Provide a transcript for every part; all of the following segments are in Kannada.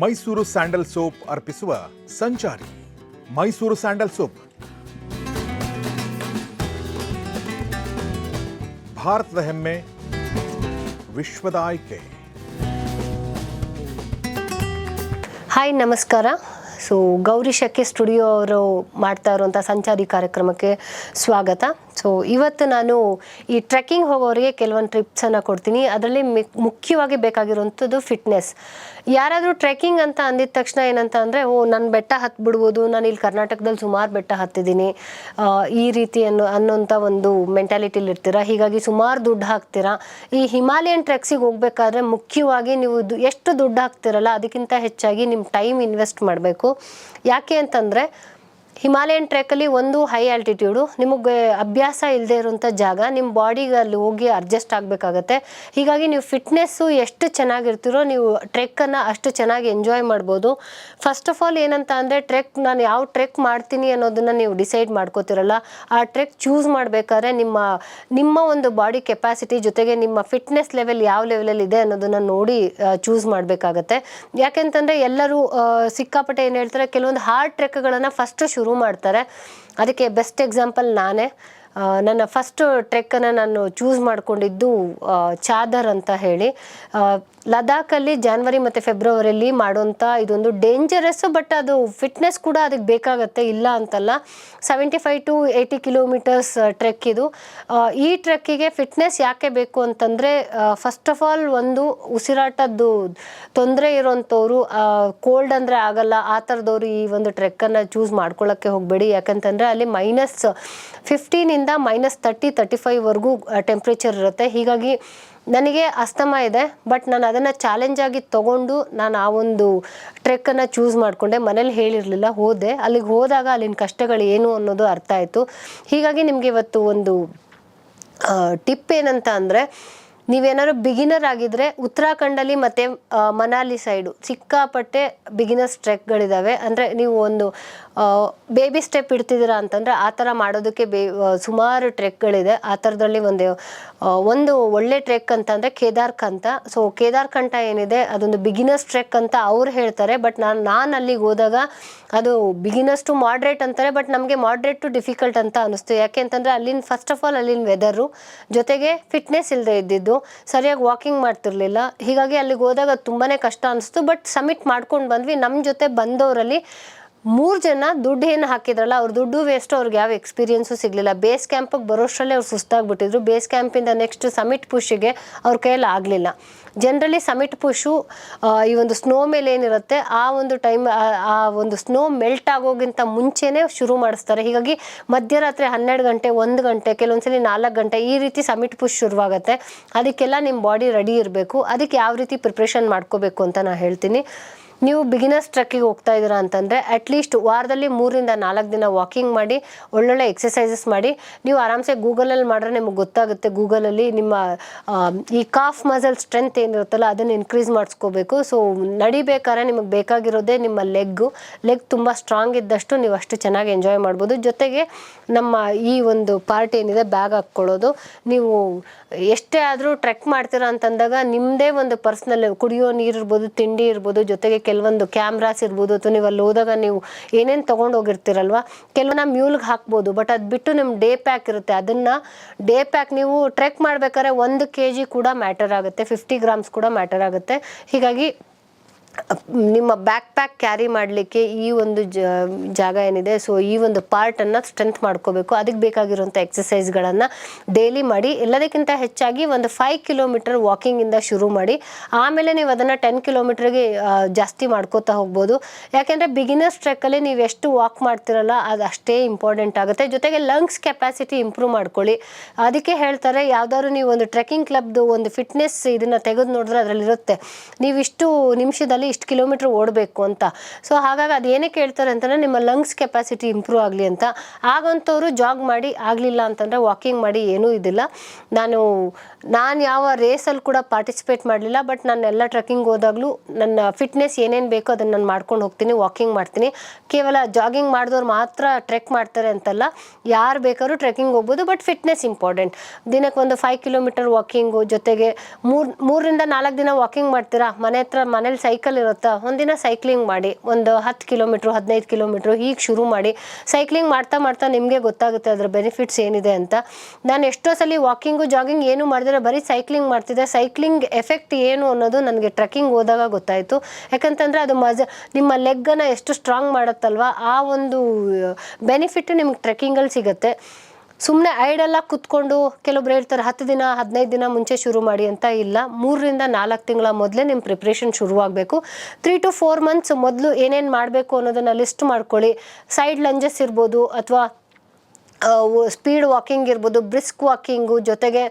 ಮೈಸೂರು ಸ್ಯಾಂಡಲ್ ಸೋಪ್ ಅರ್ಪಿಸುವ ಸಂಚಾರಿ. Mysuru sandal soap. ಭಾರತದ ಹೆಮ್ಮೆ, ವಿಶ್ವದ ಆಯ್ಕೆ. ಹಾಯ್, ನಮಸ್ಕಾರ. ಸೊ, ಗೌರಿ ಶಕ್ಕೆ ಸ್ಟುಡಿಯೋ ಅವರು ಮಾಡ್ತಾ ಇರುವಂಥ ಸಂಚಾರಿ ಕಾರ್ಯಕ್ರಮಕ್ಕೆ ಸ್ವಾಗತ. ಸೊ, ಇವತ್ತು ನಾನು ಈ ಟ್ರೆಕ್ಕಿಂಗ್ ಹೋಗೋರಿಗೆ ಕೆಲವೊಂದು ಟ್ರಿಪ್ಸನ್ನು ಕೊಡ್ತೀನಿ. ಅದರಲ್ಲಿ ಮುಖ್ಯವಾಗಿ ಬೇಕಾಗಿರುವಂಥದ್ದು ಫಿಟ್ನೆಸ್ ಯಾರಾದರೂ ಟ್ರೆಕ್ಕಿಂಗ್ ಅಂತ ಅಂದಿದ ತಕ್ಷಣ ಏನಂತ ಅಂದರೆ, ಓ, ನಾನು ಬೆಟ್ಟ ಹತ್ಬಿಡ್ಬೋದು, ನಾನು ಇಲ್ಲಿ ಕರ್ನಾಟಕದಲ್ಲಿ ಸುಮಾರು ಬೆಟ್ಟ ಹತ್ತಿದ್ದೀನಿ ಈ ರೀತಿ ಅನ್ನೋ ಅನ್ನೋಂಥ ಒಂದು ಮೆಂಟಾಲಿಟಿಲಿ ಇರ್ತೀರಾ? ಹೀಗಾಗಿ ಸುಮಾರು ದುಡ್ಡು ಹಾಕ್ತೀರಾ? ಈ ಹಿಮಾಲಯನ್ ಟ್ರೆಕ್ಸಿಗೆ ಹೋಗ್ಬೇಕಾದ್ರೆ ಮುಖ್ಯವಾಗಿ ನೀವು ಎಷ್ಟು ದುಡ್ಡು ಹಾಕ್ತಿರಲ್ಲ, ಅದಕ್ಕಿಂತ ಹೆಚ್ಚಾಗಿ ನಿಮ್ಮ ಟೈಮ್ ಇನ್ವೆಸ್ಟ್ ಮಾಡಬೇಕು. ಯಾಕೆ ಅಂತಂದರೆ ಹಿಮಾಲಯನ್ ಟ್ರೆಕ್ಕಲ್ಲಿ ಒಂದು ಹೈ ಆಲ್ಟಿಟ್ಯೂಡು ನಿಮಗೆ ಅಭ್ಯಾಸ ಇಲ್ಲದೆ ಇರುವಂಥ ಜಾಗ, ನಿಮ್ಮ ಬಾಡಿಗೆ ಅಲ್ಲಿ ಹೋಗಿ ಅಡ್ಜಸ್ಟ್ ಆಗಬೇಕಾಗತ್ತೆ. ಹೀಗಾಗಿ ನೀವು ಫಿಟ್ನೆಸ್ಸು ಎಷ್ಟು ಚೆನ್ನಾಗಿರ್ತೀರೋ ನೀವು ಟ್ರೆಕ್ಕನ್ನು ಅಷ್ಟು ಚೆನ್ನಾಗಿ ಎಂಜಾಯ್ ಮಾಡ್ಬೋದು. ಫಸ್ಟ್ ಆಫ್ ಆಲ್ ಏನಂತ ಅಂದರೆ ಟ್ರೆಕ್ ನಾನು ಯಾವ ಟ್ರೆಕ್ ಮಾಡ್ತೀನಿ ಅನ್ನೋದನ್ನು ನೀವು ಡಿಸೈಡ್ ಮಾಡ್ಕೋತಿರಲ್ಲ. ಆ ಟ್ರೆಕ್ ಚೂಸ್ ಮಾಡಬೇಕಾದ್ರೆ ನಿಮ್ಮ ನಿಮ್ಮ ಒಂದು ಬಾಡಿ ಕೆಪಾಸಿಟಿ ಜೊತೆಗೆ ನಿಮ್ಮ ಫಿಟ್ನೆಸ್ ಲೆವೆಲ್ ಯಾವ ಲೆವೆಲಲ್ಲಿ ಇದೆ ಅನ್ನೋದನ್ನು ನೋಡಿ ಚೂಸ್ ಮಾಡಬೇಕಾಗತ್ತೆ. ಯಾಕೆಂತಂದರೆ ಎಲ್ಲರೂ ಸಿಕ್ಕಾಪಟ್ಟೆ ಏನು ಹೇಳ್ತಾರೆ, ಕೆಲವೊಂದು ಹಾರ್ಡ್ ಟ್ರೆಕ್ಗಳನ್ನು ಫಸ್ಟ್ ಶುರು ಮಾಡ್ತಾರೆ. ಅದಕ್ಕೆ ಬೆಸ್ಟ್ ಎಕ್ಸಾಂಪಲ್ ನಾನೇ. ನನ್ನ ಫಸ್ಟ್ ಟ್ರೆಕ್ಕನ್ನು ನಾನು ಚೂಸ್ ಮಾಡಿಕೊಂಡಿದ್ದು ಚಾದರ್ ಅಂತ ಹೇಳಿ. ಆ, ಲದಾಖಲ್ಲಿ ಜಾನ್ವರಿ ಮತ್ತೆ ಫೆಬ್ರವರಿಯಲ್ಲಿ ಮಾಡುವಂತ ಇದೊಂದು ಡೇಂಜರಸ್ ಬಟ್ ಅದು ಫಿಟ್ನೆಸ್ ಕೂಡ ಅದಕ್ಕೆ ಬೇಕಾಗತ್ತೆ ಇಲ್ಲ ಅಂತಲ್ಲ. Seventy five to eighty kilometres trek ಇದು. ಈ ಟ್ರೆಕ್ಕಿಗೆ ಫಿಟ್ನೆಸ್ ಯಾಕೆ ಬೇಕು ಅಂತಂದ್ರೆ ಫಸ್ಟ್ ಆಫ್ ಆಲ್ ಒಂದು ಉಸಿರಾಟದ್ದು ತೊಂದರೆ ಇರೋಂಥವ್ರು ಕೋಲ್ಡ್ ಅಂದರೆ ಆಗಲ್ಲ. ಆ ಥರದವ್ರು ಈ ಒಂದು ಟ್ರೆಕ್ಕನ್ನು ಚೂಸ್ ಮಾಡ್ಕೊಳ್ಳೋಕ್ಕೆ ಹೋಗಬೇಡಿ. ಯಾಕಂತಂದರೆ ಅಲ್ಲಿ ಮೈನಸ್ ಫಿಫ್ಟೀನಿಂದ ಮೈನಸ್ ತರ್ಟಿ ತರ್ಟಿ ಫೈವ್ವರೆಗೂ ಟೆಂಪ್ರೇಚರ್ ಇರುತ್ತೆ. ಹೀಗಾಗಿ ನನಗೆ ಅಸ್ತಮ ಇದೆ ಬಟ್ ನಾನು ಅದನ್ನು ಚಾಲೆಂಜ್ ಆಗಿ ತೊಗೊಂಡು ನಾನು ಆ ಒಂದು ಟ್ರೆಕ್ಕನ್ನು ಚೂಸ್ ಮಾಡಿಕೊಂಡೆ. ಮನೇಲಿ ಹೇಳಿರಲಿಲ್ಲ, ಹೋದೆ. ಅಲ್ಲಿಗೆ ಹೋದಾಗ ಅಲ್ಲಿನ ಕಷ್ಟಗಳು ಏನು ಅನ್ನೋದು ಅರ್ಥ ಆಯಿತು. ಹೀಗಾಗಿ ನಿಮಗೆ ಇವತ್ತು ಒಂದು ಟಿಪ್ ಏನಂತ ಅಂದರೆ, ನೀವೇನಾದ್ರು ಬಿಗಿನರ್ ಆಗಿದ್ರೆ ಉತ್ತರಾಖಂಡಲ್ಲಿ ಮತ್ತು ಮನಾಲಿ ಸೈಡು ಸಿಕ್ಕಾಪಟ್ಟೆ ಬಿಗಿನರ್ಸ್ ಟ್ರೆಕ್ಗಳಿದ್ದಾವೆ ಅಂದರೆ ನೀವು ಒಂದು ಬೇಬಿ ಸ್ಟೆಪ್ ಇಡ್ತಿದ್ದೀರಾ ಅಂತಂದರೆ ಆ ಥರ ಮಾಡೋದಕ್ಕೆ ಬೇ ಸುಮಾರು ಟ್ರೆಕ್ಗಳಿದೆ. ಆ ಥರದಲ್ಲಿ ಒಂದು ಒಂದು ಒಳ್ಳೆ ಟ್ರೆಕ್ ಅಂತಂದರೆ ಕೇದಾರ್ಕಂತ ಸೊ ಕೇದಾರ್ಕಂಠ ಏನಿದೆ, ಅದೊಂದು ಬಿಗಿನರ್ಸ್ ಟ್ರೆಕ್ ಅಂತ ಅವ್ರು ಹೇಳ್ತಾರೆ. ಬಟ್ ನಾನು ನಾನು ಅಲ್ಲಿಗೆ ಹೋದಾಗ ಅದು ಬಿಗಿನರ್ಸ್ ಟು ಮಾಡ್ರೇಟ್ ಅಂತಾರೆ ಬಟ್ ನಮಗೆ ಮಾಡ್ರೇಟ್ ಟು ಡಿಫಿಕಲ್ಟ್ ಅಂತ ಅನಿಸ್ತು. ಯಾಕೆ ಅಂತಂದರೆ ಅಲ್ಲಿನ ಫಸ್ಟ್ ಆಫ್ ಆಲ್ ಅಲ್ಲಿನ ವೆದರು ಜೊತೆಗೆ ಫಿಟ್ನೆಸ್ ಇಲ್ಲದೆ ಇದ್ದಿದ್ದು, ಸರಿಯಾಗಿ ವಾಕಿಂಗ್ ಮಾಡ್ತಿರ್ಲಿಲ್ಲ. ಹೀಗಾಗಿ ಅಲ್ಲಿಗೆ ಹೋದಾಗ ತುಂಬಾ ಕಷ್ಟ ಅನಿಸ್ತು. ಬಟ್ ಸಬ್ಮಿಟ್ ಮಾಡ್ಕೊಂಡು ಬಂದ್ವಿ. ನಮ್ಮ ಜೊತೆ ಬಂದವರಲ್ಲಿ ಮೂರು ಜನ ದುಡ್ಡು ಏನು ಹಾಕಿದ್ರಲ್ಲ, ಅವ್ರ ದುಡ್ಡು ವೇಸ್ಟ್ ಅವ್ರಿಗೆ ಯಾವ ಎಕ್ಸ್ಪೀರಿಯನ್ಸು ಸಿಗಲಿಲ್ಲ. ಬೇಸ್ ಕ್ಯಾಂಪಿಗೆ ಬರೋಷ್ಟರಲ್ಲೇ ಅವ್ರು ಸುಸ್ತಾಗ್ಬಿಟ್ಟಿದ್ರು. ಬೇಸ್ ಕ್ಯಾಂಪಿಂದ ನೆಕ್ಸ್ಟ್ ಸಮಿಟ್ ಪುಷಿಗೆ ಅವ್ರ ಕೈಯಲ್ಲಿ ಆಗಲಿಲ್ಲ. ಜನರಲಿ ಸಮಿಟ್ ಪುಷು ಈ ಒಂದು ಸ್ನೋ ಮೇಲೆ ಏನಿರುತ್ತೆ, ಆ ಒಂದು ಟೈಮ್ ಆ ಒಂದು ಸ್ನೋ ಮೆಲ್ಟ್ ಆಗೋಗಿಂತ ಮುಂಚೆನೇ ಶುರು ಮಾಡಿಸ್ತಾರೆ. ಹೀಗಾಗಿ ಮಧ್ಯರಾತ್ರಿ ಹನ್ನೆರಡು ಗಂಟೆ, ಒಂದು ಗಂಟೆ, ಕೆಲವೊಂದ್ಸಲಿ ನಾಲ್ಕು ಗಂಟೆ ಈ ರೀತಿ ಸಮಿಟ್ ಪುಷ್ ಶುರುವಾಗುತ್ತೆ. ಅದಕ್ಕೆಲ್ಲ ನಿಮ್ಮ ಬಾಡಿ ರೆಡಿ ಇರಬೇಕು. ಅದಕ್ಕೆ ಯಾವ ರೀತಿ ಪ್ರಿಪ್ರೇಷನ್ ಮಾಡ್ಕೋಬೇಕು ಅಂತ ನಾನು ಹೇಳ್ತೀನಿ. ನೀವು ಬಿಗಿನರ್ಸ್ ಟ್ರೆಕ್ಕಿಗೆ ಹೋಗ್ತಾ ಇದ್ದೀರಾ ಅಂತಂದರೆ ಅಟ್ಲೀಸ್ಟ್ ವಾರದಲ್ಲಿ ಮೂರಿಂದ ನಾಲ್ಕು ದಿನ ವಾಕಿಂಗ್ ಮಾಡಿ, ಒಳ್ಳೊಳ್ಳೆ ಎಕ್ಸಸೈಸಸ್ ಮಾಡಿ. ನೀವು ಆರಾಮ್ಸೆ ಗೂಗಲಲ್ಲಿ ಮಾಡಿದ್ರೆ ನಿಮಗೆ ಗೊತ್ತಾಗುತ್ತೆ ಗೂಗಲಲ್ಲಿ ನಿಮ್ಮ ಈ ಕಾಫ್ ಮಸಲ್ ಸ್ಟ್ರೆಂತ್ ಏನಿರುತ್ತಲ್ಲ ಅದನ್ನು ಇನ್ಕ್ರೀಸ್ ಮಾಡಿಸ್ಕೋಬೇಕು. ಸೊ ನಡಿಬೇಕಾದ್ರೆ ನಿಮಗೆ ಬೇಕಾಗಿರೋದೇ ನಿಮ್ಮ ಲೆಗ್ಗು ಲೆಗ್ ತುಂಬ ಸ್ಟ್ರಾಂಗ್ ಇದ್ದಷ್ಟು ನೀವು ಅಷ್ಟು ಚೆನ್ನಾಗಿ ಎಂಜಾಯ್ ಮಾಡ್ಬೋದು. ಜೊತೆಗೆ ನಮ್ಮ ಈ ಒಂದು ಪಾರ್ಟ್ ಏನಿದೆ ಬ್ಯಾಗ್ ಹಾಕ್ಕೊಳ್ಳೋದು. ನೀವು ಎಷ್ಟೇ ಆದರೂ ಟ್ರೆಕ್ ಮಾಡ್ತೀರಾ ಅಂತಂದಾಗ ನಿಮ್ಮದೇ ಒಂದು ಪರ್ಸ್ನಲ್ ಕುಡಿಯೋ ನೀರು ಇರ್ಬೋದು, ತಿಂಡಿ ಇರ್ಬೋದು, ಜೊತೆಗೆ ಕೆಲವೊಂದು ಕ್ಯಾಮ್ರಾಸ್ ಇರ್ಬೋದು ಅಥವಾ ನೀವು ಅಲ್ಲಿ ಹೋದಾಗ ನೀವು ಏನೇನು ತೊಗೊಂಡು ಹೋಗಿರ್ತೀರಲ್ವಾ? ಕೆಲವನ್ನ ಮ್ಯೂಲ್ಗೆ ಹಾಕ್ಬೋದು ಬಟ್ ಅದು ಬಿಟ್ಟು ನಿಮ್ಮ ಡೇ ಪ್ಯಾಕ್ ಇರುತ್ತೆ. ಅದನ್ನು ಡೇ ಪ್ಯಾಕ್ ನೀವು ಟ್ರೆಕ್ ಮಾಡಬೇಕಾದ್ರೆ ಒಂದು ಕೆ ಜಿ ಕೂಡ ಮ್ಯಾಟರ್ ಆಗುತ್ತೆ ಫಿಫ್ಟಿ ಗ್ರಾಮ್ಸ್ ಕೂಡ ಮ್ಯಾಟರ್ ಆಗುತ್ತೆ. ಹೀಗಾಗಿ ನಿಮ್ಮ ಬ್ಯಾಕ್ ಪ್ಯಾಕ್ ಕ್ಯಾರಿ ಮಾಡಲಿಕ್ಕೆ ಈ ಒಂದು ಜಾಗ ಏನಿದೆ ಸೊ ಈ ಒಂದು ಪಾರ್ಟನ್ನು ಸ್ಟ್ರೆಂತ್ ಮಾಡ್ಕೋಬೇಕು. ಅದಕ್ಕೆ ಬೇಕಾಗಿರುವಂಥ ಎಕ್ಸಸೈಸ್ಗಳನ್ನು ಡೈಲಿ ಮಾಡಿ ಎಲ್ಲದಕ್ಕಿಂತ ಹೆಚ್ಚಾಗಿ ಒಂದು ಫೈವ್ ಕಿಲೋಮೀಟರ್ ವಾಕಿಂಗಿಂದ ಶುರು ಮಾಡಿ, ಆಮೇಲೆ ನೀವು ಅದನ್ನು ಟೆನ್ ಕಿಲೋಮೀಟ್ರಿಗೆ ಜಾಸ್ತಿ ಮಾಡ್ಕೋತಾ ಹೋಗ್ಬೋದು. ಯಾಕೆಂದರೆ ಬಿಗಿನರ್ಸ್ ಟ್ರೆಕ್ಕಲ್ಲಿ ನೀವು ಎಷ್ಟು ವಾಕ್ ಮಾಡ್ತಿರಲ್ಲ, ಅದು ಅಷ್ಟೇ ಇಂಪಾರ್ಟೆಂಟ್ ಆಗುತ್ತೆ. ಜೊತೆಗೆ ಲಂಗ್ಸ್ ಕೆಪಾಸಿಟಿ ಇಂಪ್ರೂವ್ ಮಾಡ್ಕೊಳ್ಳಿ. ಅದಕ್ಕೆ ಹೇಳ್ತಾರೆ, ಯಾವ್ದಾದ್ರು ನೀವು ಒಂದು ಟ್ರೆಕ್ಕಿಂಗ್ ಕ್ಲಬ್ದು ಒಂದು ಫಿಟ್ನೆಸ್ ಇದನ್ನು ತೆಗೆದು ನೋಡಿದ್ರೆ ಅದರಲ್ಲಿರುತ್ತೆ. ನೀವು ಇಷ್ಟು ನಿಮಿಷದಲ್ಲಿ ಇಷ್ಟು ಕಿಲೋಮೀಟ್ರ್ ಓಡಬೇಕು ಅಂತ. ಸೊ ಹಾಗಾಗಿ ಅದು ಏನಕ್ಕೆ ಹೇಳ್ತಾರೆ ಅಂತಂದರೆ ನಿಮ್ಮ ಲಂಗ್ಸ್ ಕೆಪಾಸಿಟಿ ಇಂಪ್ರೂವ್ ಆಗಲಿ ಅಂತ. ಆಗಂಥವ್ರು ಜಾಗ್ ಮಾಡಿ ಆಗಲಿಲ್ಲ ಅಂತಂದರೆ ವಾಕಿಂಗ್ ಮಾಡಿ ಏನೂ ಇದಿಲ್ಲ. ನಾನು ನಾನು ಯಾವ ರೇಸಲ್ಲಿ ಕೂಡ ಪಾರ್ಟಿಸಿಪೇಟ್ ಮಾಡಲಿಲ್ಲ ಬಟ್ ನಾನು ಎಲ್ಲ ಟ್ರೆಕ್ಕಿಂಗ್ ಹೋದಾಗಲೂ ನನ್ನ ಫಿಟ್ನೆಸ್ ಏನೇನು ಬೇಕೋ ಅದನ್ನು ನಾನು ಮಾಡ್ಕೊಂಡು ಹೋಗ್ತೀನಿ ವಾಕಿಂಗ್ ಮಾಡ್ತೀನಿ. ಕೇವಲ ಜಾಗಿಂಗ್ ಮಾಡಿದವ್ರು ಮಾತ್ರ ಟ್ರೆಕ್ ಮಾಡ್ತಾರೆ ಅಂತಲ್ಲ. ಯಾರು ಬೇಕಾದ್ರೂ ಟ್ರೆಕ್ಕಿಂಗ್ ಹೋಗ್ಬೋದು ಬಟ್ ಫಿಟ್ನೆಸ್ ಇಂಪಾರ್ಟೆಂಟ್ ದಿನಕ್ಕೆ ಒಂದು ಫೈವ್ ಕಿಲೋಮೀಟರ್ ವಾಕಿಂಗು ಜೊತೆಗೆ ಮೂರು, ಮೂರರಿಂದ ನಾಲ್ಕು ದಿನ ವಾಕಿಂಗ್ ಮಾಡ್ತೀರಾ? ಮನೆ ಹತ್ರ ಮನೇಲಿ ಸೈಕಲ್ ಇರುತ್ತೆ? ಒಂದಿನ ಸೈಕ್ಲಿಂಗ್ ಮಾಡಿ, ಒಂದು ಹತ್ತು ಕಿಲೋಮೀಟ್ರು ಹದಿನೈದು ಕಿಲೋಮೀಟ್ರು ಹೀಗೆ ಶುರು ಮಾಡಿ ಸೈಕ್ಲಿಂಗ್ ಮಾಡ್ತಾ ಮಾಡ್ತಾ ನಿಮಗೆ ಗೊತ್ತಾಗುತ್ತೆ ಅದರ ಬೆನಿಫಿಟ್ಸ್ ಏನಿದೆ ಅಂತ. ನಾನು ಎಷ್ಟೋ ಸಲ ವಾಕಿಂಗು ಜಾಗಿಂಗ್ ಏನು ಮಾಡಿದ್ರೆ ಬರೀ ಸೈಕ್ಲಿಂಗ್ ಮಾಡ್ತಿದ್ದೆ. ಸೈಕ್ಲಿಂಗ್ ಎಫೆಕ್ಟ್ ಏನು ಅನ್ನೋದು ನನಗೆ ಟ್ರೆಕ್ಕಿಂಗ್ ಹೋದಾಗ ಗೊತ್ತಾಯಿತು. ಯಾಕಂತಂದರೆ ಅದು ಮಜ, ನಿಮ್ಮ ಲೆಗ್ಗನ್ನು ಎಷ್ಟು ಸ್ಟ್ರಾಂಗ್ ಮಾಡುತ್ತಲ್ವ? ಆ ಒಂದು ಬೆನಿಫಿಟ್ ನಿಮ್ಗೆ ಟ್ರೆಕ್ಕಿಂಗಲ್ಲಿ ಸಿಗುತ್ತೆ. ಸುಮ್ಮನೆ ಐಡೆಲ್ಲ ಕುತ್ಕೊಂಡು ಕೆಲವೊಬ್ರು ಹೇಳ್ತಾರೆ, ಹತ್ತು ದಿನ, ಹದಿನೈದು ದಿನ ಮುಂಚೆ ಶುರು ಮಾಡಿ ಅಂತ ಇಲ್ಲ. ಮೂರರಿಂದ ನಾಲ್ಕು ತಿಂಗಳ ಮೊದಲೇ ನಿಮ್ಮ ಪ್ರಿಪ್ರೇಷನ್ ಶುರುವಾಗಬೇಕು ತ್ರೀ ಟು ಫೋರ್ ಮಂತ್ಸ್ ಮೊದಲು ಏನೇನು ಮಾಡಬೇಕು ಅನ್ನೋದನ್ನು ಲಿಸ್ಟ್ ಮಾಡ್ಕೊಳ್ಳಿ. ಸೈಡ್ ಲಂಜಸ್ ಇರ್ಬೋದು, ಅಥವಾ ಸ್ಪೀಡ್ ವಾಕಿಂಗ್ ಇರ್ಬೋದು ಬ್ರಿಸ್ಕ್ ವಾಕಿಂಗು ಜೊತೆಗೆ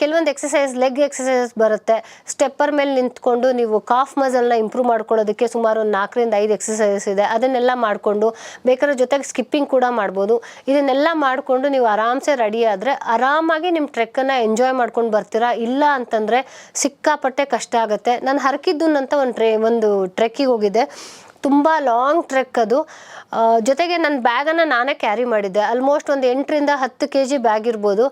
ಕೆಲವೊಂದು ಎಕ್ಸಸೈಸ್ ಲೆಗ್ ಎಕ್ಸಸೈಸ್ ಬರುತ್ತೆ. ಸ್ಟೆಪ್ಪರ್ ಮೇಲೆ ನಿಂತ್ಕೊಂಡು ನೀವು ಕಾಫ್ ಮಸಲ್ನ ಇಂಪ್ರೂವ್ ಮಾಡ್ಕೊಳ್ಳೋದಕ್ಕೆ ಸುಮಾರು ಒಂದು ನಾಲ್ಕರಿಂದ ಐದು ಎಕ್ಸಸೈಸ್ ಇದೆ. ಅದನ್ನೆಲ್ಲ ಮಾಡಿಕೊಂಡು, ಬೇಕಾದ್ರೆ ಜೊತೆಗೆ ಸ್ಕಿಪ್ಪಿಂಗ್ ಕೂಡ ಮಾಡ್ಬೋದು. ಇದನ್ನೆಲ್ಲ ಮಾಡಿಕೊಂಡು ನೀವು ಆರಾಮ್ಸೆ ರೆಡಿ ಆದರೆ, ಆರಾಮಾಗಿ ನಿಮ್ಮ ಟ್ರೆಕ್ಕನ್ನು ಎಂಜಾಯ್ ಮಾಡ್ಕೊಂಡು ಬರ್ತೀರಾ? ಇಲ್ಲ ಅಂತಂದರೆ ಸಿಕ್ಕಾಪಟ್ಟೆ ಕಷ್ಟ ಆಗುತ್ತೆ. ನಾನು ಹರಕಿದ್ದು ಅಂತ ಒಂದು ಟ್ರೇ, ಒಂದು ಟ್ರೆಕ್ಕಿಗೆ ಹೋಗಿದ್ದೆ. ತುಂಬ ಲಾಂಗ್ ಟ್ರೆಕ್ ಅದು. ಜೊತೆಗೆ ನನ್ನ ಬ್ಯಾಗನ್ನು ನಾನೇ ಕ್ಯಾರಿ ಮಾಡಿದ್ದೆ. ಆಲ್ಮೋಸ್ಟ್ ಒಂದು ಎಂಟರಿಂದ ಹತ್ತು ಕೆ ಜಿ ಬ್ಯಾಗ್ ಇರ್ಬೋದು.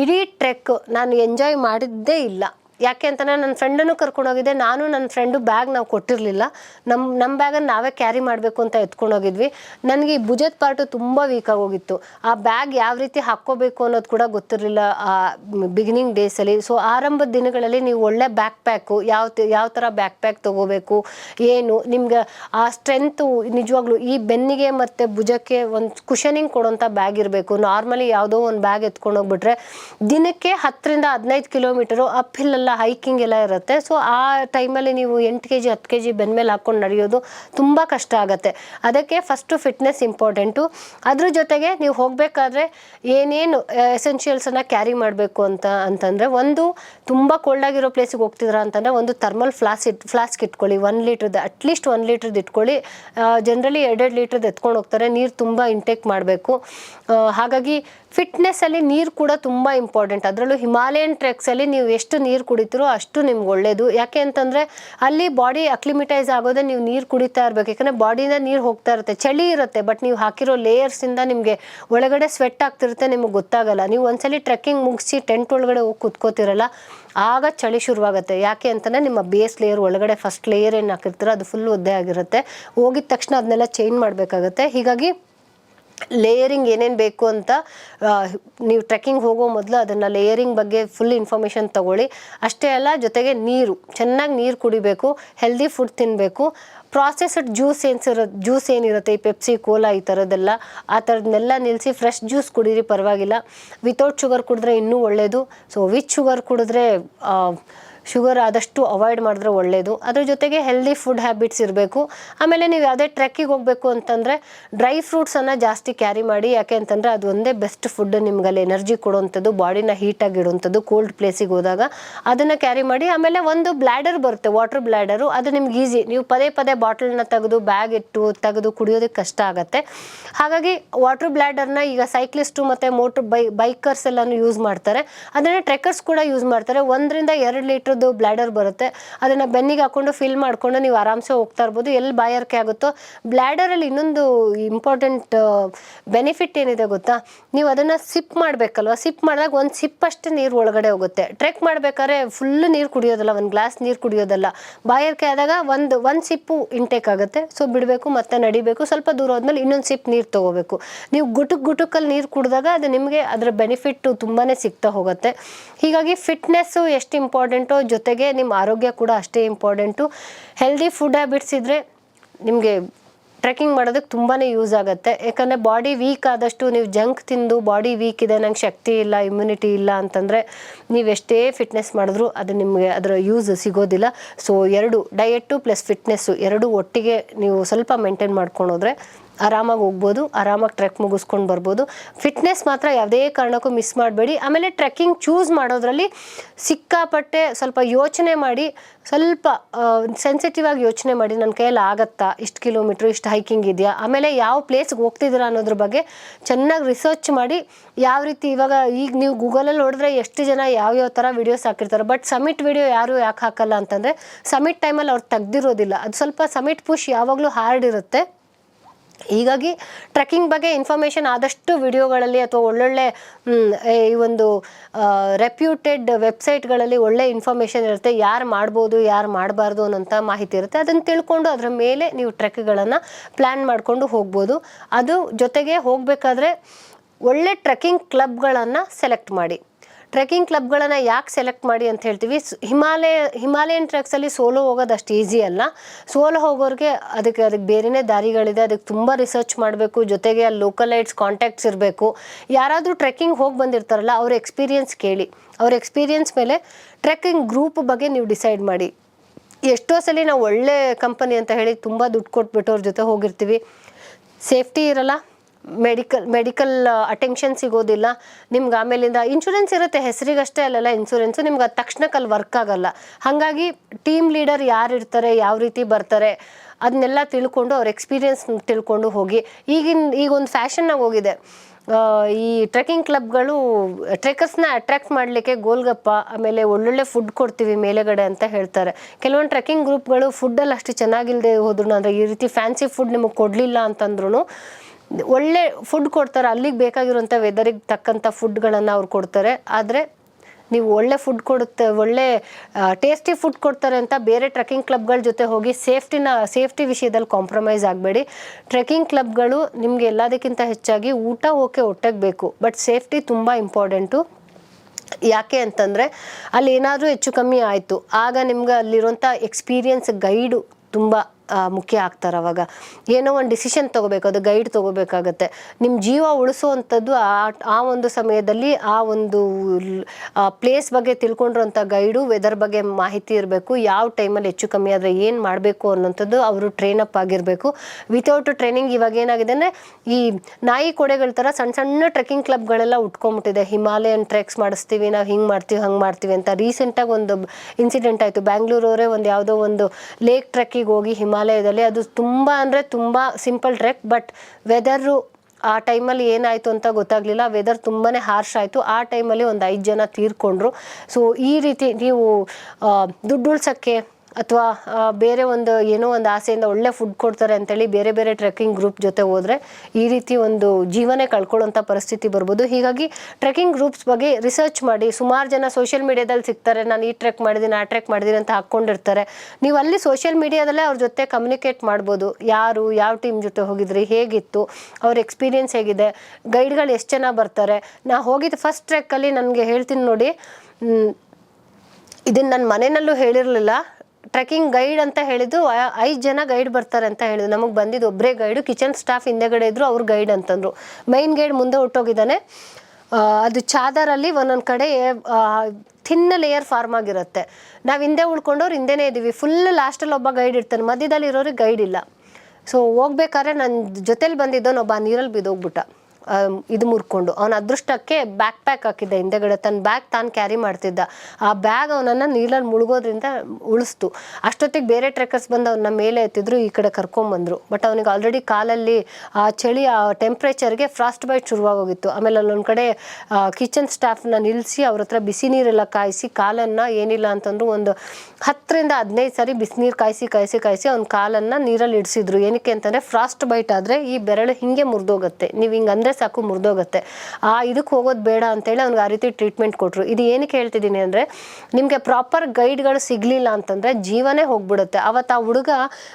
ಇಡೀ ಟ್ರೆಕ್ ನಾನು ಎಂಜಾಯ್ ಮಾಡಿದ್ದೇ ಇಲ್ಲ. ಯಾಕೆ ಅಂತಂದರೆ ನನ್ನ ಫ್ರೆಂಡನ್ನು ಕರ್ಕೊಂಡೋಗಿದ್ದೆ ನಾನು ನನ್ನ ಫ್ರೆಂಡು ಬ್ಯಾಗ್ ನಾವು ಕೊಟ್ಟಿರಲಿಲ್ಲ. ನಮ್ಮ ನಮ್ಮ ಬ್ಯಾಗನ್ನು ನಾವೇ ಕ್ಯಾರಿ ಮಾಡಬೇಕು ಅಂತ ಎತ್ಕೊಂಡೋಗಿದ್ವಿ ನನಗೆ ಈ ಭುಜದ ಪಾರ್ಟು ತುಂಬ ವೀಕ್ ಆಗೋಗಿತ್ತು ಆ ಬ್ಯಾಗ್ ಯಾವ ರೀತಿ ಹಾಕ್ಕೋಬೇಕು ಅನ್ನೋದು ಕೂಡ ಗೊತ್ತಿರಲಿಲ್ಲ, ಆ ಬಿಗಿನಿಂಗ್ ಡೇಸಲ್ಲಿ ಸೊ ಆರಂಭದ ದಿನಗಳಲ್ಲಿ ನೀವು ಒಳ್ಳೆ ಬ್ಯಾಕ್ ಪ್ಯಾಕು ಯಾವ ಯಾವ ಥರ ಬ್ಯಾಕ್ ಪ್ಯಾಕ್ ತೊಗೋಬೇಕು, ಏನು, ನಿಮ್ಗೆ ಆ ಸ್ಟ್ರೆಂತು ನಿಜವಾಗ್ಲೂ ಈ ಬೆನ್ನಿಗೆ ಮತ್ತು ಭುಜಕ್ಕೆ ಒಂದು ಕುಷನಿಂಗ್ ಕೊಡೋಂಥ ಬ್ಯಾಗ್ ಇರಬೇಕು. ನಾರ್ಮಲಿ ಯಾವುದೋ ಒಂದು ಬ್ಯಾಗ್ ಎತ್ಕೊಂಡು ಹೋಗ್ಬಿಟ್ರೆ ದಿನಕ್ಕೆ ಹತ್ತರಿಂದ ಹದಿನೈದು ಕಿಲೋಮೀಟರು ಅಪ್ ಹಿಲ್ ಹೈಕಿಂಗ್ ಎಲ್ಲ ಇರುತ್ತೆ. ಸೊ ಆ ಟೈಮಲ್ಲಿ ನೀವು ಎಂಟು ಕೆ ಜಿ ಹತ್ತು ಕೆ ಜಿ ಬೆನ್ಮೇಲೆ ಹಾಕ್ಕೊಂಡು ನಡೆಯೋದು ತುಂಬ ಕಷ್ಟ ಆಗುತ್ತೆ. ಅದಕ್ಕೆ ಫಸ್ಟು ಫಿಟ್ನೆಸ್ ಇಂಪಾರ್ಟೆಂಟು ಅದ್ರ ಜೊತೆಗೆ ನೀವು ಹೋಗಬೇಕಾದ್ರೆ ಏನೇನು ಎಸೆನ್ಷಿಯಲ್ಸನ್ನು ಕ್ಯಾರಿ ಮಾಡಬೇಕು ಅಂತ, ಅಂತಂದರೆ ಒಂದು ತುಂಬ ಕೋಲ್ಡ್ ಆಗಿರೋ ಪ್ಲೇಸಿಗೆ ಹೋಗ್ತಿದ್ರ ಅಂತಂದರೆ ಒಂದು ಥರ್ಮಲ್ ಫ್ಲಾಸ್ ಇಟ್ ಫ್ಲಾಸ್ಕ್ ಇಟ್ಕೊಳ್ಳಿ ಒನ್ ಲೀಟ್ರದ್ದು ಅಟ್ಲೀಸ್ಟ್ ಒನ್ ಲೀಟ್ರದ್ದು ಇಟ್ಕೊಳ್ಳಿ. ಜನರಲಿ ಎರಡೆರಡು ಲೀಟ್ರದ್ದು ಎತ್ಕೊಂಡು ಹೋಗ್ತಾರೆ. ನೀರು ತುಂಬ ಇಂಟೇಕ್ ಮಾಡಬೇಕು. ಹಾಗಾಗಿ ಫಿಟ್ನೆಸ್ಸಲ್ಲಿ ನೀರು ಕೂಡ ತುಂಬ ಇಂಪಾರ್ಟೆಂಟ್ ಅದರಲ್ಲೂ ಹಿಮಾಲಯನ್ ಟ್ರೆಕ್ಸಲ್ಲಿ ನೀವು ಎಷ್ಟು ನೀರು ಕುಡಿತೀರೋ ಅಷ್ಟು ನಿಮ್ಗೆ ಒಳ್ಳೆಯದು ಯಾಕೆ ಅಂತಂದರೆ ಅಲ್ಲಿ ಬಾಡಿ ಅಕ್ಲಿಮಿಟೈಸ್ ಆಗೋದೇ ನೀವು ನೀರು ಕುಡಿತಾ ಇರಬೇಕು. ಯಾಕಂದರೆ ಬಾಡಿಯಿಂದ ನೀರು ಹೋಗ್ತಾ ಇರುತ್ತೆ. ಚಳಿ ಇರುತ್ತೆ ಬಟ್ ನೀವು ಹಾಕಿರೋ ಲೇಯರ್ಸಿಂದ ನಿಮಗೆ ಒಳಗಡೆ ಸ್ವೆಟ್ ಆಗ್ತಿರುತ್ತೆ ನಿಮಗೆ ಗೊತ್ತಾಗಲ್ಲ. ನೀವು ಒಂದ್ಸಲಿ ಟ್ರೆಕ್ಕಿಂಗ್ ಮುಗಿಸಿ ಟೆಂಟ್ ಒಳಗಡೆ ಹೋಗಿ ಕುತ್ಕೋತಿರಲ್ಲ, ಆಗ ಚಳಿ ಶುರುವಾಗುತ್ತೆ. ಯಾಕೆ ಅಂತಂದರೆ ನಿಮ್ಮ ಬೇಸ್ ಲೇಯರ್ ಒಳಗಡೆ ಫಸ್ಟ್ ಲೇಯರ್ ಏನು ಹಾಕಿರ್ತೀರೋ ಅದು ಫುಲ್ ಒದ್ದೆ ಆಗಿರುತ್ತೆ. ಹೋಗಿದ ತಕ್ಷಣ ಅದನ್ನೆಲ್ಲ ಚೇಂಜ್ ಮಾಡಬೇಕಾಗತ್ತೆ. ಹೀಗಾಗಿ ಲೇಯರಿಂಗ್ ಏನೇನು ಬೇಕು ಅಂತ ನೀವು ಟ್ರೆಕ್ಕಿಂಗ್ ಹೋಗೋ ಮೊದಲು ಅದನ್ನು ಲೇಯರಿಂಗ್ ಬಗ್ಗೆ ಫುಲ್ ಇನ್ಫಾರ್ಮೇಷನ್ ತಗೊಳ್ಳಿ. ಅಷ್ಟೇ ಅಲ್ಲ, ಜೊತೆಗೆ ನೀರು, ಚೆನ್ನಾಗಿ ನೀರು ಕುಡಿಬೇಕು ಹೆಲ್ದಿ ಫುಡ್ ತಿನ್ನಬೇಕು ಪ್ರಾಸೆಸ್ಡ್ ಜ್ಯೂಸ್ ಏನ್ಸಿರೋ ಜ್ಯೂಸ್ ಏನಿರುತ್ತೆ, ಈ ಪೆಪ್ಸಿ ಕೋಲಾ ಈ ಥರದ್ದೆಲ್ಲ ಆ ಥರದನ್ನೆಲ್ಲ ನಿಲ್ಲಿಸಿ ಫ್ರೆಶ್ ಜ್ಯೂಸ್ ಕುಡೀರಿ ಪರವಾಗಿಲ್ಲ. ವಿತೌಟ್ ಶುಗರ್ ಕುಡಿದ್ರೆ ಇನ್ನೂ ಒಳ್ಳೆಯದು ಸೊ ವಿತ್ ಶುಗರ್ ಕುಡಿದ್ರೆ ಶುಗರ್ ಆದಷ್ಟು ಅವಾಯ್ಡ್ ಮಾಡಿದ್ರೆ ಒಳ್ಳೆಯದು ಅದ್ರ ಜೊತೆಗೆ ಹೆಲ್ದಿ ಫುಡ್ ಹ್ಯಾಬಿಟ್ಸ್ ಇರಬೇಕು. ಆಮೇಲೆ ನೀವು ಯಾವುದೇ ಟ್ರೆಕ್ಕಿಗೆ ಹೋಗಬೇಕು ಅಂತಂದರೆ ಡ್ರೈ ಫ್ರೂಟ್ಸನ್ನು ಜಾಸ್ತಿ ಕ್ಯಾರಿ ಮಾಡಿ. ಯಾಕೆ ಅಂತಂದರೆ ಅದು ಒಂದೇ ಬೆಸ್ಟ್ ಫುಡ್ ನಿಮ್ಗಲ್ಲಿ ಎನರ್ಜಿ ಕೊಡುವಂಥದ್ದು ಬಾಡಿನ ಹೀಟಾಗಿಡುವಂಥದ್ದು ಕೋಲ್ಡ್ ಪ್ಲೇಸಿಗೆ ಹೋದಾಗ ಅದನ್ನು ಕ್ಯಾರಿ ಮಾಡಿ. ಆಮೇಲೆ ಒಂದು ಬ್ಲ್ಯಾಡರ್ ಬರುತ್ತೆ ವಾಟರ್ ಬ್ಲ್ಯಾಡರು ಅದು ನಿಮ್ಗೆ ಈಸಿ ನೀವು ಪದೇ ಪದೇ ಬಾಟಲ್ನ ತೆಗೆದು ಬ್ಯಾಗ್ ಇಟ್ಟು, ತೆಗೆದು ಕುಡಿಯೋದಕ್ಕೆ ಕಷ್ಟ ಆಗುತ್ತೆ. ಹಾಗಾಗಿ ವಾಟರ್ ಬ್ಲ್ಯಾಡರ್ನ ಈಗ ಸೈಕ್ಲಿಸ್ಟು ಮತ್ತು ಮೋಟ್ರ್ ಬೈ ಬೈಕರ್ಸ್ ಎಲ್ಲನೂ ಯೂಸ್ ಮಾಡ್ತಾರೆ. ಅದನ್ನು ಟ್ರೆಕರ್ಸ್ ಕೂಡ ಯೂಸ್ ಮಾಡ್ತಾರೆ. ಒಂದರಿಂದ ಎರಡು ಲೀಟ್ರದ್ದು ಬ್ಲ್ಯಾಡರ್ ಬರುತ್ತೆ. ಅದನ್ನು ಬೆನ್ನಿಗೆ ಹಾಕೊಂಡು ಫಿಲ್ ಮಾಡಿಕೊಂಡು ನೀವು ಆರಾಮ್ಸೆ ಹೋಗ್ತಾ ಇರ್ಬೋದು. ಎಲ್ಲಿ ಬಾಯಾರಿಕೆ ಆಗುತ್ತೋ ಬ್ಲ್ಯಾಡರಲ್ಲಿ ಇನ್ನೊಂದು ಇಂಪಾರ್ಟೆಂಟ್ ಬೆನಿಫಿಟ್ ಏನಿದೆ ಗೊತ್ತಾ? ನೀವು ಅದನ್ನು ಸಿಪ್ ಮಾಡಬೇಕಲ್ವ? ಸಿಪ್ ಮಾಡಿದಾಗ ಒಂದು ಸಿಪ್ ಅಷ್ಟೇ ನೀರು ಒಳಗಡೆ ಹೋಗುತ್ತೆ. ಟ್ರೆಕ್ ಮಾಡಬೇಕಾದ್ರೆ ಫುಲ್ ನೀರು ಕುಡಿಯೋದಲ್ಲ, ಒಂದು ಗ್ಲಾಸ್ ನೀರು ಕುಡಿಯೋದಲ್ಲ. ಬಾಯಾರಿಕೆ ಆದಾಗ ಒಂದು ಒಂದು ಸಿಪ್ಪು ಇಂಟೇಕ್ ಆಗುತ್ತೆ. ಸೊ ಬಿಡಬೇಕು, ಮತ್ತೆ ನಡಿಬೇಕು. ಸ್ವಲ್ಪ ದೂರ ಹೋದ್ಮೇಲೆ ಇನ್ನೊಂದು ಸಿಪ್ ನೀರು ತೊಗೋಬೇಕು. ನೀವು ಗುಟುಕ್ ಗುಟುಕಲ್ಲಿ ನೀರು ಕುಡಿದಾಗ ಅದು ನಿಮಗೆ ಅದರ ಬೆನಿಫಿಟ್ಟು ತುಂಬಾ ಸಿಗ್ತಾ ಹೋಗುತ್ತೆ. ಹೀಗಾಗಿ ಫಿಟ್ನೆಸ್ಸು ಎಷ್ಟು ಇಂಪಾರ್ಟೆಂಟೋ ಜೊತೆಗೆ ನಿಮ್ಮ ಆರೋಗ್ಯ ಕೂಡ ಅಷ್ಟೇ ಇಂಪಾರ್ಟೆಂಟು ಹೆಲ್ದಿ ಫುಡ್ ಹ್ಯಾಬಿಟ್ಸ್ ಇದ್ದರೆ ನಿಮಗೆ ಟ್ರೆಕ್ಕಿಂಗ್ ಮಾಡೋದಕ್ಕೆ ತುಂಬಾ ಯೂಸ್ ಆಗುತ್ತೆ. ಯಾಕಂದರೆ ಬಾಡಿ ವೀಕ್ ಆದಷ್ಟು ನೀವು ಜಂಕ್ ತಿಂದು ಬಾಡಿ ವೀಕ್ ಇದೆ, ನಂಗೆ ಶಕ್ತಿ ಇಲ್ಲ ಇಮ್ಯುನಿಟಿ ಇಲ್ಲ ಅಂತಂದರೆ ನೀವು ಎಷ್ಟೇ ಫಿಟ್ನೆಸ್ ಮಾಡಿದ್ರೂ ಅದು ನಿಮಗೆ ಅದರ ಯೂಸ್ ಸಿಗೋದಿಲ್ಲ. ಸೊ ಎರಡು ಡಯೆಟ್ಟು ಪ್ಲಸ್ ಫಿಟ್ನೆಸ್ಸು ಎರಡು ಒಟ್ಟಿಗೆ ನೀವು ಸ್ವಲ್ಪ ಮೇಂಟೈನ್ ಮಾಡ್ಕೊಂಡೋದ್ರೆ ಆರಾಮಾಗಿ ಹೋಗ್ಬೋದು, ಆರಾಮಾಗಿ ಟ್ರೆಕ್ ಮುಗಿಸ್ಕೊಂಡು ಬರ್ಬೋದು. ಫಿಟ್ನೆಸ್ ಮಾತ್ರ ಯಾವುದೇ ಕಾರಣಕ್ಕೂ ಮಿಸ್ ಮಾಡಬೇಡಿ. ಆಮೇಲೆ ಟ್ರೆಕ್ಕಿಂಗ್ ಚೂಸ್ ಮಾಡೋದ್ರಲ್ಲಿ ಸಿಕ್ಕಾಪಟ್ಟೆ ಸ್ವಲ್ಪ ಯೋಚನೆ ಮಾಡಿ, ಸ್ವಲ್ಪ ಸೆನ್ಸಿಟಿವ್ ಆಗಿ ಯೋಚನೆ ಮಾಡಿ ನನ್ನ ಕೈಯಲ್ಲಿ ಆಗತ್ತಾ? ಇಷ್ಟು ಕಿಲೋಮೀಟ್ರ್ ಇಷ್ಟು ಹೈಕಿಂಗ್ ಇದೆಯಾ? ಆಮೇಲೆ ಯಾವ ಪ್ಲೇಸ್ಗೆ ಹೋಗ್ತಿದ್ದೀರಾ ಅನ್ನೋದ್ರ ಬಗ್ಗೆ ಚೆನ್ನಾಗಿ ರಿಸರ್ಚ್ ಮಾಡಿ, ಯಾವ ರೀತಿ ಇವಾಗ, ಈಗ ನೀವು ಗೂಗಲಲ್ಲಿ ನೋಡಿದ್ರೆ ಎಷ್ಟು ಜನ ಯಾವ್ಯಾವ ಥರ ವಿಡಿಯೋಸ್ ಹಾಕಿರ್ತಾರೆ. ಬಟ್ ಸಮಿಟ್ ವೀಡಿಯೋ ಯಾರು ಯಾಕೆ ಹಾಕಲ್ಲ ಅಂತಂದರೆ ಸಮಿಟ್ ಟೈಮಲ್ಲಿ ಅವ್ರು ತೆಗ್ದಿರೋದಿಲ್ಲ. ಅದು ಸ್ವಲ್ಪ ಸಮಿಟ್ ಪುಷ್ ಯಾವಾಗಲೂ ಹಾರ್ಡ್ ಇರುತ್ತೆ. ಹೀಗಾಗಿ ಟ್ರೆಕ್ಕಿಂಗ್ ಬಗ್ಗೆ ಇನ್ಫಾರ್ಮೇಷನ್ ಆದಷ್ಟು ವಿಡಿಯೋಗಳಲ್ಲಿ ಅಥವಾ ಒಳ್ಳೊಳ್ಳೆ ಈ ಒಂದು ರೆಪ್ಯೂಟೆಡ್ ವೆಬ್ಸೈಟ್ಗಳಲ್ಲಿ ಒಳ್ಳೆ ಇನ್ಫಾರ್ಮೇಷನ್ ಇರುತ್ತೆ. ಯಾರು ಮಾಡ್ಬೋದು, ಯಾರು ಮಾಡಬಾರ್ದು ಅನ್ನೋಂಥ ಮಾಹಿತಿ ಇರುತ್ತೆ. ಅದನ್ನು ತಿಳ್ಕೊಂಡು ಅದರ ಮೇಲೆ ನೀವು ಟ್ರೆಕ್ಗಳನ್ನು ಪ್ಲ್ಯಾನ್ ಮಾಡಿಕೊಂಡು ಹೋಗ್ಬೋದು. ಅದು ಜೊತೆಗೆ ಹೋಗಬೇಕಾದ್ರೆ ಒಳ್ಳೆ ಟ್ರೆಕ್ಕಿಂಗ್ ಕ್ಲಬ್ಗಳನ್ನು ಸೆಲೆಕ್ಟ್ ಮಾಡಿ. ಟ್ರೆಕ್ಕಿಂಗ್ ಕ್ಲಬ್ಗಳನ್ನು ಯಾಕೆ ಸೆಲೆಕ್ಟ್ ಮಾಡಿ ಅಂತ ಹೇಳ್ತೀವಿ. ಹಿಮಾಲಯ, ಹಿಮಾಲಯನ್ ಟ್ರೆಕ್ಸಲ್ಲಿ ಸೋಲೋ ಹೋಗೋದು ಅಷ್ಟು ಈಸಿ ಅಲ್ಲ. ಸೋಲೋ ಹೋಗೋರಿಗೆ ಅದಕ್ಕೆ ಅದಕ್ಕೆ ಬೇರೆನೇ ದಾರಿಗಳಿದೆ. ಅದಕ್ಕೆ ತುಂಬ ರಿಸರ್ಚ್ ಮಾಡಬೇಕು. ಜೊತೆಗೆ ಅಲ್ಲಿ ಲೋಕಲೈಟ್ಸ್, ಕಾಂಟ್ಯಾಕ್ಟ್ಸ್ ಇರಬೇಕು. ಯಾರಾದರೂ ಟ್ರೆಕ್ಕಿಂಗ್ ಹೋಗಿ ಬಂದಿರ್ತಾರಲ್ಲ, ಅವ್ರ ಎಕ್ಸ್ಪೀರಿಯನ್ಸ್ ಕೇಳಿ. ಅವ್ರ ಎಕ್ಸ್ಪೀರಿಯನ್ಸ್ ಮೇಲೆ ಟ್ರೆಕ್ಕಿಂಗ್ ಗ್ರೂಪ್ ಬಗ್ಗೆ ನೀವು ಡಿಸೈಡ್ ಮಾಡಿ. ಎಷ್ಟೋ ಸಲ ನಾವು ಒಳ್ಳೆ ಕಂಪನಿ ಅಂತ ಹೇಳಿ ತುಂಬ ದುಡ್ಡು ಕೊಟ್ಬಿಟ್ಟು ಅವ್ರ ಜೊತೆ ಹೋಗಿರ್ತೀವಿ. ಸೇಫ್ಟಿ ಇರಲ್ಲ. ಮೆಡಿಕಲ್ ಮೆಡಿಕಲ್ ಅಟೆನ್ಷನ್ ಸಿಗೋದಿಲ್ಲ. ನಿಮ್ಗೆ ಆಮೇಲಿಂದ ಇನ್ಶೂರೆನ್ಸ್ ಇರುತ್ತೆ, ಹೆಸರಿಗಷ್ಟೇ ಅಲ್ಲೆಲ್ಲ ಇನ್ಶೂರೆನ್ಸು ನಿಮ್ಗೆ ಅದು ತಕ್ಷಣಕ್ಕೆ ಅಲ್ಲಿ ವರ್ಕ್ ಆಗಲ್ಲ. ಹಾಗಾಗಿ ಟೀಮ್ ಲೀಡರ್ ಯಾರು ಇರ್ತಾರೆ, ಯಾವ ರೀತಿ ಬರ್ತಾರೆ ಅದನ್ನೆಲ್ಲ ತಿಳ್ಕೊಂಡು ಅವ್ರ ಎಕ್ಸ್ಪೀರಿಯನ್ಸ್ ತಿಳ್ಕೊಂಡು ಹೋಗಿ. ಈಗಿನ ಈಗ ಒಂದು ಫ್ಯಾಷನ್ನಾಗಿ ಹೋಗಿದೆ. ಈ ಟ್ರೆಕ್ಕಿಂಗ್ ಕ್ಲಬ್ಗಳು ಟ್ರೆಕರ್ಸ್ನ ಅಟ್ರ್ಯಾಕ್ಟ್ ಮಾಡಲಿಕ್ಕೆ ಗೋಲ್ಗಪ್ಪ, ಆಮೇಲೆ ಒಳ್ಳೊಳ್ಳೆ ಫುಡ್ ಕೊಡ್ತೀವಿ ಮೇಲೆಗಡೆ ಅಂತ ಹೇಳ್ತಾರೆ. ಕೆಲವೊಂದು ಟ್ರೆಕ್ಕಿಂಗ್ ಗ್ರೂಪ್ಗಳು ಫುಡ್ಡಲ್ಲಿ ಅಷ್ಟು ಚೆನ್ನಾಗಿಲ್ಲದೆ ಹೋದ್ರು ಅಂದರೆ ಈ ರೀತಿ ಫ್ಯಾನ್ಸಿ ಫುಡ್ ನಿಮಗೆ ಕೊಡಲಿಲ್ಲ ಅಂತಂದ್ರೂ ಒಳ್ಳೆ ಫುಡ್ ಕೊಡ್ತಾರೆ, ಅಲ್ಲಿಗೆ ಬೇಕಾಗಿರುವಂಥ ವೆದರಿಗೆ ತಕ್ಕಂಥ ಫುಡ್ಗಳನ್ನು ಅವ್ರು ಕೊಡ್ತಾರೆ. ಆದರೆ ನೀವು ಒಳ್ಳೆ ಫುಡ್ ಕೊಡುತ್ತೆ, ಒಳ್ಳೆ ಟೇಸ್ಟಿ ಫುಡ್ ಕೊಡ್ತಾರೆ ಅಂತ ಬೇರೆ ಟ್ರೆಕ್ಕಿಂಗ್ ಕ್ಲಬ್ಗಳ ಜೊತೆ ಹೋಗಿ ಸೇಫ್ಟಿನ ಸೇಫ್ಟಿ ವಿಷಯದಲ್ಲಿ ಕಾಂಪ್ರಮೈಸ್ ಆಗಬೇಡಿ. ಟ್ರೆಕ್ಕಿಂಗ್ ಕ್ಲಬ್ಗಳು ನಿಮಗೆ ಎಲ್ಲದಕ್ಕಿಂತ ಹೆಚ್ಚಾಗಿ ಊಟ ಓಕೆ ಹೊಟ್ಟೆಗೆ ಬೇಕು ಬಟ್ ಸೇಫ್ಟಿ ತುಂಬ ಇಂಪಾರ್ಟೆಂಟು ಯಾಕೆ ಅಂತಂದರೆ ಅಲ್ಲಿ ಏನಾದರೂ ಹೆಚ್ಚು ಕಮ್ಮಿ ಆಯಿತು, ಆಗ ನಿಮ್ಗೆ ಅಲ್ಲಿರುವಂಥ ಎಕ್ಸ್ಪೀರಿಯನ್ಸ್ ಗೈಡು ತುಂಬ ಮುಖ್ಯ ಆಗ್ತಾರೆ ಅವಾಗ. ಏನೋ ಒಂದು ಡಿಸಿಷನ್ ತೊಗೋಬೇಕು, ಅದು ಗೈಡ್ ತೊಗೋಬೇಕಾಗತ್ತೆ. ನಿಮ್ಮ ಜೀವ ಉಳಿಸುವಂಥದ್ದು ಆ ಆ ಒಂದು ಸಮಯದಲ್ಲಿ ಆ ಒಂದು ಪ್ಲೇಸ್ ಬಗ್ಗೆ ತಿಳ್ಕೊಂಡಿರೋಂಥ ಗೈಡು ವೆದರ್ ಬಗ್ಗೆ ಮಾಹಿತಿ ಇರಬೇಕು. ಯಾವ ಟೈಮಲ್ಲಿ ಹೆಚ್ಚು ಕಮ್ಮಿ ಆದರೆ ಏನು ಮಾಡಬೇಕು ಅನ್ನೋಂಥದ್ದು ಅವರು ಟ್ರೈನ್ ಅಪ್ ಆಗಿರಬೇಕು. ವಿತೌಟ್ ಟ್ರೈನಿಂಗ್ ಇವಾಗ ಏನಾಗಿದೆ ಅಂದರೆ, ಈ ನಾಯಿ ಕೊಡೆಗಳ ಥರ ಸಣ್ಣ ಸಣ್ಣ ಟ್ರೆಕ್ಕಿಂಗ್ ಕ್ಲಬ್ಗಳೆಲ್ಲ ಉಟ್ಕೊಂಡ್ಬಿಟ್ಟಿದೆ ಹಿಮಾಲಯನ್ ಟ್ರೆಕ್ಸ್ ಮಾಡಿಸ್ತೀವಿ, ನಾವು ಹಿಂಗೆ ಮಾಡ್ತೀವಿ, ಹಂಗೆ ಮಾಡ್ತೀವಿ ಅಂತ ರೀಸೆಂಟಾಗಿ ಒಂದು ಇನ್ಸಿಡೆಂಟ್ ಆಯಿತು. ಬ್ಯಾಂಗ್ಳೂರವರೇ ಒಂದು ಯಾವುದೋ ಒಂದು ಲೇಕ್ ಟ್ರೆಕ್ಕಿಗೆ ಹೋಗಿ ಹಿಮಾಲಯದಲ್ಲಿ ಅದು ತುಂಬ ಅಂದರೆ ತುಂಬ ಸಿಂಪಲ್ ಟ್ರೆಕ್ ಬಟ್ ವೆದರು ಆ ಟೈಮಲ್ಲಿ ಏನಾಯಿತು ಅಂತ ಗೊತ್ತಾಗಲಿಲ್ಲ. ವೆದರ್ ತುಂಬಾ ಹಾರ್ಶ್ ಆಯಿತು. ಆ ಟೈಮಲ್ಲಿ ಒಂದು ಐದು ಜನ ತೀರ್ಕೊಂಡ್ರು. ಸೊ ಈ ರೀತಿ ನೀವು ದುಡ್ಡು ಉಳ್ಸೋಕ್ಕೆ ಅಥವಾ ಬೇರೆ ಒಂದು ಏನೋ ಒಂದು ಆಸೆಯಿಂದ ಒಳ್ಳೆ ಫುಡ್ ಕೊಡ್ತಾರೆ ಅಂತೇಳಿ ಬೇರೆ ಬೇರೆ ಟ್ರೆಕ್ಕಿಂಗ್ ಗ್ರೂಪ್ ಜೊತೆ ಹೋದರೆ ಈ ರೀತಿ ಒಂದು ಜೀವನೇ ಕಳ್ಕೊಳ್ಳೋಂಥ ಪರಿಸ್ಥಿತಿ ಬರ್ಬೋದು. ಹೀಗಾಗಿ ಟ್ರೆಕ್ಕಿಂಗ್ ಗ್ರೂಪ್ಸ್ ಬಗ್ಗೆ ರಿಸರ್ಚ್ ಮಾಡಿ, ಸುಮಾರು ಜನ ಸೋಷಿಯಲ್ ಮೀಡಿಯಾದಲ್ಲಿ ಸಿಗ್ತಾರೆ, ನಾನು ಈ ಟ್ರೆಕ್ ಮಾಡಿದ್ದೀನಿ ಆ ಟ್ರೆಕ್ ಮಾಡಿದ್ದೀನಿ ಅಂತ ಹಾಕ್ಕೊಂಡಿರ್ತಾರೆ. ನೀವು ಅಲ್ಲಿ ಸೋಷಿಯಲ್ ಮೀಡಿಯಾದಲ್ಲೇ ಅವ್ರ ಜೊತೆ ಕಮ್ಯುನಿಕೇಟ್ ಮಾಡ್ಬೋದು. ಯಾರು, ಯಾವ ಟೀಮ್ ಜೊತೆ ಹೋಗಿದ್ರಿ, ಹೇಗಿತ್ತು, ಅವ್ರ ಎಕ್ಸ್ಪೀರಿಯೆನ್ಸ್ ಹೇಗಿದೆ ಗೈಡ್ಗಳು ಎಷ್ಟು ಜನ ಬರ್ತಾರೆ. ನಾ ಹೋಗಿದ್ದು ಫಸ್ಟ್ ಟ್ರೆಕ್ಕಲ್ಲಿ ನನಗೆ ಹೇಳ್ತೀನಿ ನೋಡಿ ಇದನ್ನು ನನ್ನ ಮನೆಯಲ್ಲೂ ಹೇಳಿರಲಿಲ್ಲ. ಟ್ರೆಕ್ಕಿಂಗ್ ಗೈಡ್ ಅಂತ ಹೇಳಿದ್ದು ಐದು ಜನ ಗೈಡ್ ಬರ್ತಾರೆ ಅಂತ ಹೇಳಿದ್ರು. ನಮಗೆ ಬಂದಿದ್ದು ಒಬ್ಬರೇ ಗೈಡು, ಕಿಚನ್ ಸ್ಟಾಫ್ ಹಿಂದೆಗಡೆ ಇದ್ರು, ಅವ್ರು ಗೈಡ್ ಅಂತಂದ್ರು. ಮೈನ್ ಗೈಡ್ ಮುಂದೆ ಹೊಟ್ಟೋಗಿದ್ದಾನೆ. ಅದು ಚಾದರಲ್ಲಿ ಒಂದೊಂದು ಕಡೆ ಥಿನ್ನ ಲೇಯರ್ ಫಾರ್ಮ್ ಆಗಿರುತ್ತೆ. ನಾವು ಹಿಂದೆ ಉಳ್ಕೊಂಡವ್ರು ಹಿಂದೆನೇ ಇದ್ದೀವಿ ಫುಲ್ ಲಾಸ್ಟಲ್ಲಿ ಒಬ್ಬ ಗೈಡ್ ಇರ್ತಾನೆ. ಮಧ್ಯದಲ್ಲಿ ಇರೋರಿಗೆ ಗೈಡ್ ಇಲ್ಲ. ಸೊ ಹೋಗ್ಬೇಕಾದ್ರೆ ನನ್ನ ಜೊತೇಲಿ ಬಂದಿದ್ದವನೊಬ್ಬ ನೀರಲ್ಲಿ ಬಿದ್ದೋಗ್ಬಿಟ್ಟ. ಇದು ಮುರ್ಕೊಂಡು. ಅವನ ಅದೃಷ್ಟಕ್ಕೆ ಬ್ಯಾಕ್ ಪ್ಯಾಕ್ ಹಾಕಿದ್ದ. ಹಿಂದೆಗಡೆ ತನ್ನ ಬ್ಯಾಗ್ ತಾನು ಕ್ಯಾರಿ ಮಾಡ್ತಿದ್ದ. ಆ ಬ್ಯಾಗ್ ಅವನನ್ನು ನೀರಲ್ಲಿ ಮುಳುಗೋದ್ರಿಂದ ಉಳಿಸ್ತು. ಅಷ್ಟೊತ್ತಿಗೆ ಬೇರೆ ಟ್ರೆಕರ್ಸ್ ಬಂದು ಅವನ್ನ ಮೇಲೆ ಎತ್ತಿದ್ರು, ಈ ಕಡೆ ಕರ್ಕೊಂಬಂದ್ರು ಬಟ್ ಅವನಿಗೆ ಆಲ್ರೆಡಿ ಕಾಲಲ್ಲಿ ಆ ಚಳಿ, ಆ ಟೆಂಪ್ರೇಚರ್ಗೆ ಫ್ರಾಸ್ಟ್ ಬೈಟ್ ಶುರುವಾಗೋಗಿತ್ತು. ಆಮೇಲೆ ಅಲ್ಲೊಂದು ಕಡೆ ಕಿಚನ್ ಸ್ಟಾಫ್ನ ನಿಲ್ಲಿಸಿ ಅವ್ರ ಹತ್ರ ಬಿಸಿ ನೀರೆಲ್ಲ ಕಾಯಿಸಿ, ಕಾಲನ್ನು ಏನಿಲ್ಲ ಅಂತಂದ್ರು ಒಂದು ಹತ್ತರಿಂದ ಹದಿನೈದು ಸಾರಿ ಬಿಸಿನೀರು ಕಾಯಿಸಿ ಕಾಯಿಸಿ ಕಾಯಿಸಿ ಅವ್ನ ಕಾಲನ್ನು ನೀರಲ್ಲಿ ಇಡಿಸಿದ್ರು. ಏನಕ್ಕೆ ಅಂತಂದರೆ ಫ್ರಾಸ್ಟ್ ಬೈಟ್ ಆದರೆ ಈ ಬೆರಳು ಹಿಂಗೆ ಮುರಿದೋಗುತ್ತೆ. ನೀವು ಹಿಂಗೆ ಅಂದರೆ ಸಾಕು ಮುರಿದೋಗುತ್ತೆ. ಆ, ಇದಕ್ಕೆ ಹೋಗೋದು ಬೇಡ ಅಂತೇಳಿ ಅವ್ನಿಗೆ ಆ ರೀತಿ ಟ್ರೀಟ್ಮೆಂಟ್ ಕೊಟ್ಟರು ಇದು ಏನಕ್ಕೆ ಹೇಳ್ತಿದ್ದೀನಿ ಅಂದರೆ, ನಿಮಗೆ ಪ್ರಾಪರ್ ಗೈಡ್ಗಳು ಸಿಗಲಿಲ್ಲ ಅಂತಂದರೆ ಜೀವನೇ ಹೋಗ್ಬಿಡುತ್ತೆ. ಅವತ್ತು ಆ ಹುಡುಗ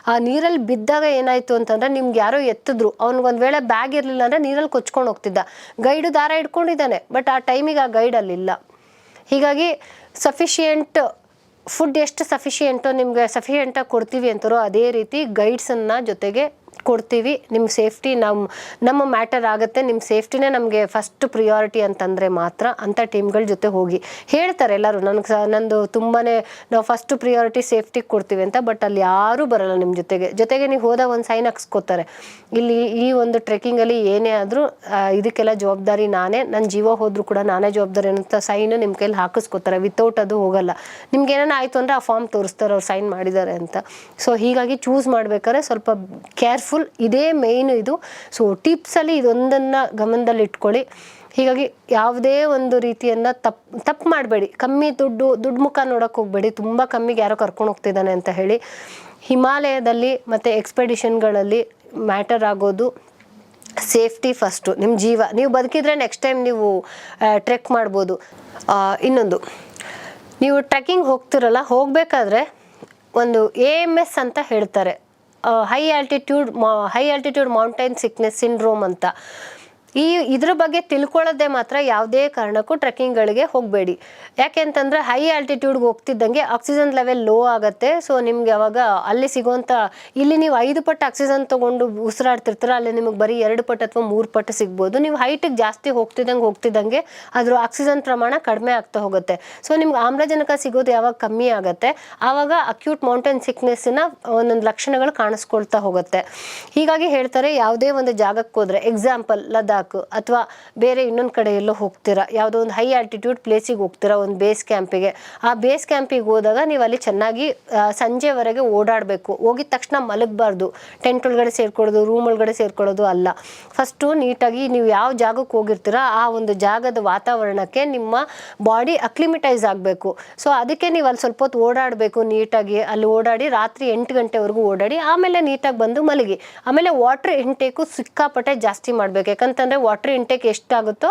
ಆ ನೀರಲ್ಲಿ ಬಿದ್ದಾಗ ಏನಾಯಿತು ಅಂತಂದರೆ ನಿಮ್ಗೆ ಯಾರೋ ಎತ್ತಿದ್ರು. ಅವ್ನಿಗೆ ಒಂದು ವೇಳೆ ಬ್ಯಾಗ್ ಇರಲಿಲ್ಲ ಅಂದರೆ ನೀರಲ್ಲಿ ಕೊಚ್ಕೊಂಡು ಹೋಗ್ತಿದ್ದ. ಗೈಡು ದಾರ ಇಟ್ಕೊಂಡಿದ್ದಾನೆ ಬಟ್ ಆ ಟೈಮಿಗೆ ಆ ಗೈಡ್ ಅಲ್ಲಿಲ್ಲ ಹೀಗಾಗಿ ಸಫಿಷಿಯೆಂಟ್ ಫುಡ್ ಎಷ್ಟು ಸಫಿಷಿಯೆಂಟು ನಿಮಗೆ ಸಫಿಷಿಯೆಂಟಾಗಿ ಕೊಡ್ತೀವಿ ಅಂತಾರೋ ಅದೇ ರೀತಿ ಗೈಡ್ಸನ್ನು ಜೊತೆಗೆ ಕೊಡ್ತೀವಿ ನಿಮ್ಮ ಸೇಫ್ಟಿ ನಮ್ಮ ನಮ್ಮ ಮ್ಯಾಟರ್ ಆಗುತ್ತೆ ನಿಮ್ಮ ಸೇಫ್ಟಿನೇ ನಮಗೆ ಫಸ್ಟ್ ಪ್ರಿಯಾರಿಟಿ ಅಂತಂದರೆ ಮಾತ್ರ ಅಂಥ ಟೀಮ್ಗಳ ಜೊತೆ ಹೋಗಿ. ಹೇಳ್ತಾರೆ ಎಲ್ಲರೂ ನನಗೆ ಸಹ ನಂದು ತುಂಬಾ ನಾವು ಫಸ್ಟ್ ಪ್ರಿಯಾರಿಟಿ ಸೇಫ್ಟಿಗೆ ಕೊಡ್ತೀವಿ ಅಂತ ಬಟ್ ಅಲ್ಲಿ ಯಾರೂ ಬರಲ್ಲ ನಿಮ್ಮ ಜೊತೆಗೆ. ಜೊತೆಗೆ ನೀವು ಹೋದಾಗ ಒಂದು ಸೈನ್ ಹಾಕ್ಸ್ಕೋತಾರೆ. ಇಲ್ಲಿ ಈ ಒಂದು ಟ್ರೆಕ್ಕಿಂಗಲ್ಲಿ ಏನೇ ಆದರೂ ಇದಕ್ಕೆಲ್ಲ ಜವಾಬ್ದಾರಿ ನಾನೇ ನನ್ನ ಜೀವ ಹೋದರೂ ಕೂಡ ನಾನೇ ಜವಾಬ್ದಾರಿ ಅಂತ ಸೈನು ನಿಮ್ಮ ಕೈಲಿ ಹಾಕಿಸ್ಕೋತಾರೆ. ವಿತೌಟ್ ಅದು ಹೋಗಲ್ಲ. ನಿಮ್ಗೆ ಏನಾನ ಆಯಿತು ಅಂದರೆ ಆ ಫಾರ್ಮ್ ತೋರಿಸ್ತಾರೆ, ಅವ್ರು ಸೈನ್ ಮಾಡಿದ್ದಾರೆ ಅಂತ. ಸೊ ಹೀಗಾಗಿ ಚೂಸ್ ಮಾಡ್ಬೇಕಾದ್ರೆ ಸ್ವಲ್ಪ ಕೇರ್ಫುಲ್ ಇದೇ ಮೇಯ್ನ್ ಇದು. ಸೊ ಟಿಪ್ಸಲ್ಲಿ ಇದೊಂದನ್ನು ಗಮನದಲ್ಲಿ ಇಟ್ಕೊಳ್ಳಿ ಹೀಗಾಗಿ ಯಾವುದೇ ಒಂದು ರೀತಿಯನ್ನು ತಪ್ಪು ತಪ್ಪು ಮಾಡಬೇಡಿ. ಕಮ್ಮಿ ದುಡ್ಡು ದುಡ್ಡು ಮುಖ ನೋಡೋಕೆ ಹೋಗಬೇಡಿ. ತುಂಬ ಕಮ್ಮಿಗೆ ಯಾರೋ ಕರ್ಕೊಂಡು ಹೋಗ್ತಿದ್ದಾನೆ ಅಂತ ಹೇಳಿ. ಹಿಮಾಲಯದಲ್ಲಿ ಮತ್ತು ಎಕ್ಸ್ಪೆಡಿಷನ್ಗಳಲ್ಲಿ ಮ್ಯಾಟರ್ ಆಗೋದು ಸೇಫ್ಟಿ ಫಸ್ಟು ನಿಮ್ಮ ಜೀವ. ನೀವು ಬದುಕಿದ್ರೆ ನೆಕ್ಸ್ಟ್ ಟೈಮ್ ನೀವು ಟ್ರೆಕ್ ಮಾಡ್ಬೋದು. ಇನ್ನೊಂದು. ನೀವು ಟ್ರೆಕ್ಕಿಂಗ್ ಹೋಗ್ತಿರಲ್ಲ, ಹೋಗಬೇಕಾದ್ರೆ ಒಂದು ಎ ಎಂ ಎಸ್ ಅಂತ ಹೇಳ್ತಾರೆ. High altitude high altitude mountain sickness syndrome ಅಂತ. ಈ ಇದ್ರ ಬಗ್ಗೆ ತಿಳ್ಕೊಳ್ಳೋದೇ ಮಾತ್ರ ಯಾವುದೇ ಕಾರಣಕ್ಕೂ ಟ್ರೆಕ್ಕಿಂಗ್ಗಳಿಗೆ ಹೋಗಬೇಡಿ. ಯಾಕೆ ಅಂತಂದರೆ ಹೈ ಆಲ್ಟಿಟ್ಯೂಡ್ಗೆ ಹೋಗ್ತಿದ್ದಂಗೆ ಆಕ್ಸಿಜನ್ ಲೆವೆಲ್ ಲೋ ಆಗುತ್ತೆ. ಸೊ ನಿಮ್ಗೆ ಅವಾಗ ಅಲ್ಲಿ ಸಿಗುವಂಥ ಇಲ್ಲಿ ನೀವು ಐದು ಪಟ್ಟು ಆಕ್ಸಿಜನ್ ತೊಗೊಂಡು ಉಸಿರಾಡ್ತಿರ್ತೀರ, ಅಲ್ಲಿ ನಿಮಗೆ ಬರೀ ಎರಡು ಪಟ್ಟು ಅಥವಾ ಮೂರು ಪಟ್ಟು ಸಿಗ್ಬೋದು. ನೀವು ಹೈಟಿಗೆ ಜಾಸ್ತಿ ಹೋಗ್ತಿದ್ದಂಗೆ ಹೋಗ್ತಿದ್ದಂಗೆ ಅದ್ರ ಆಕ್ಸಿಜನ್ ಪ್ರಮಾಣ ಕಡಿಮೆ ಆಗ್ತಾ ಹೋಗುತ್ತೆ. ಸೊ ನಿಮ್ಗೆ ಆಮ್ಲಜನಕ ಸಿಗೋದು ಯಾವಾಗ ಕಮ್ಮಿ ಆಗುತ್ತೆ, ಆವಾಗ ಅಕ್ಯೂಟ್ ಮೌಂಟೇನ್ ಸಿಕ್ನೆಸ್ಸಿನ ಒಂದೊಂದು ಲಕ್ಷಣಗಳು ಕಾಣಿಸ್ಕೊಳ್ತಾ ಹೋಗುತ್ತೆ. ಹೀಗಾಗಿ ಹೇಳ್ತಾರೆ ಯಾವುದೇ ಒಂದು ಜಾಗಕ್ಕೆ ಹೋದ್ರೆ ಎಕ್ಸಾಂಪಲ್ ಲದಾಖ್. ಅಥವಾ ಬೇರೆ ಇನ್ನೊಂದು ಕಡೆ ಎಲ್ಲೋ ಹೋಗ್ತೀರಾ, ಯಾವುದೋ ಒಂದು ಹೈ ಆಲ್ಟಿಟ್ಯೂಡ್ ಪ್ಲೇಸಿಗೆ ಹೋಗ್ತೀರಾ, ಒಂದು ಬೇಸ್ ಕ್ಯಾಂಪಿಗೆ ಆ ಬೇಸ್ ಕ್ಯಾಂಪಿಗೆ ಹೋದಾಗ ನೀವು ಅಲ್ಲಿ ಚೆನ್ನಾಗಿ ಸಂಜೆವರೆಗೆ ಓಡಾಡಬೇಕು. ಹೋಗಿದ ತಕ್ಷಣ ಮಲಗಬಾರ್ದು. ಟೆಂಟ್ ಒಳಗಡೆ ಸೇರ್ಕೊಳ್ಳೋದು ರೂಮ್ ಒಳಗಡೆ ಸೇರ್ಕೊಳ್ಳೋದು ಅಲ್ಲ. ಫಸ್ಟು ನೀಟಾಗಿ ನೀವು ಯಾವ ಜಾಗಕ್ಕೆ ಹೋಗಿರ್ತೀರ, ಆ ಒಂದು ಜಾಗದ ವಾತಾವರಣಕ್ಕೆ ನಿಮ್ಮ ಬಾಡಿ ಅಕ್ಲಿಮಿಟೈಸ್ ಆಗಬೇಕು. ಸೊ ಅದಕ್ಕೆ ನೀವು ಅಲ್ಲಿ ಸ್ವಲ್ಪ ಹೊತ್ತು ಓಡಾಡಬೇಕು ನೀಟಾಗಿ. ಅಲ್ಲಿ ಓಡಾಡಿ ರಾತ್ರಿ ಎಂಟು ಗಂಟೆವರೆಗೂ ಓಡಾಡಿ, ಆಮೇಲೆ ನೀಟಾಗಿ ಬಂದು ಮಲಗಿ. ಆಮೇಲೆ ವಾಟರ್ ಇಂಟೇಕು ಸಿಕ್ಕಾಪಟ್ಟೆ ಜಾಸ್ತಿ ಮಾಡಬೇಕು. ಯಾಕಂತಂದರೆ ವಾಟರ್ ಇಂಟೇಕ್ ಎಷ್ಟಾಗುತ್ತೋ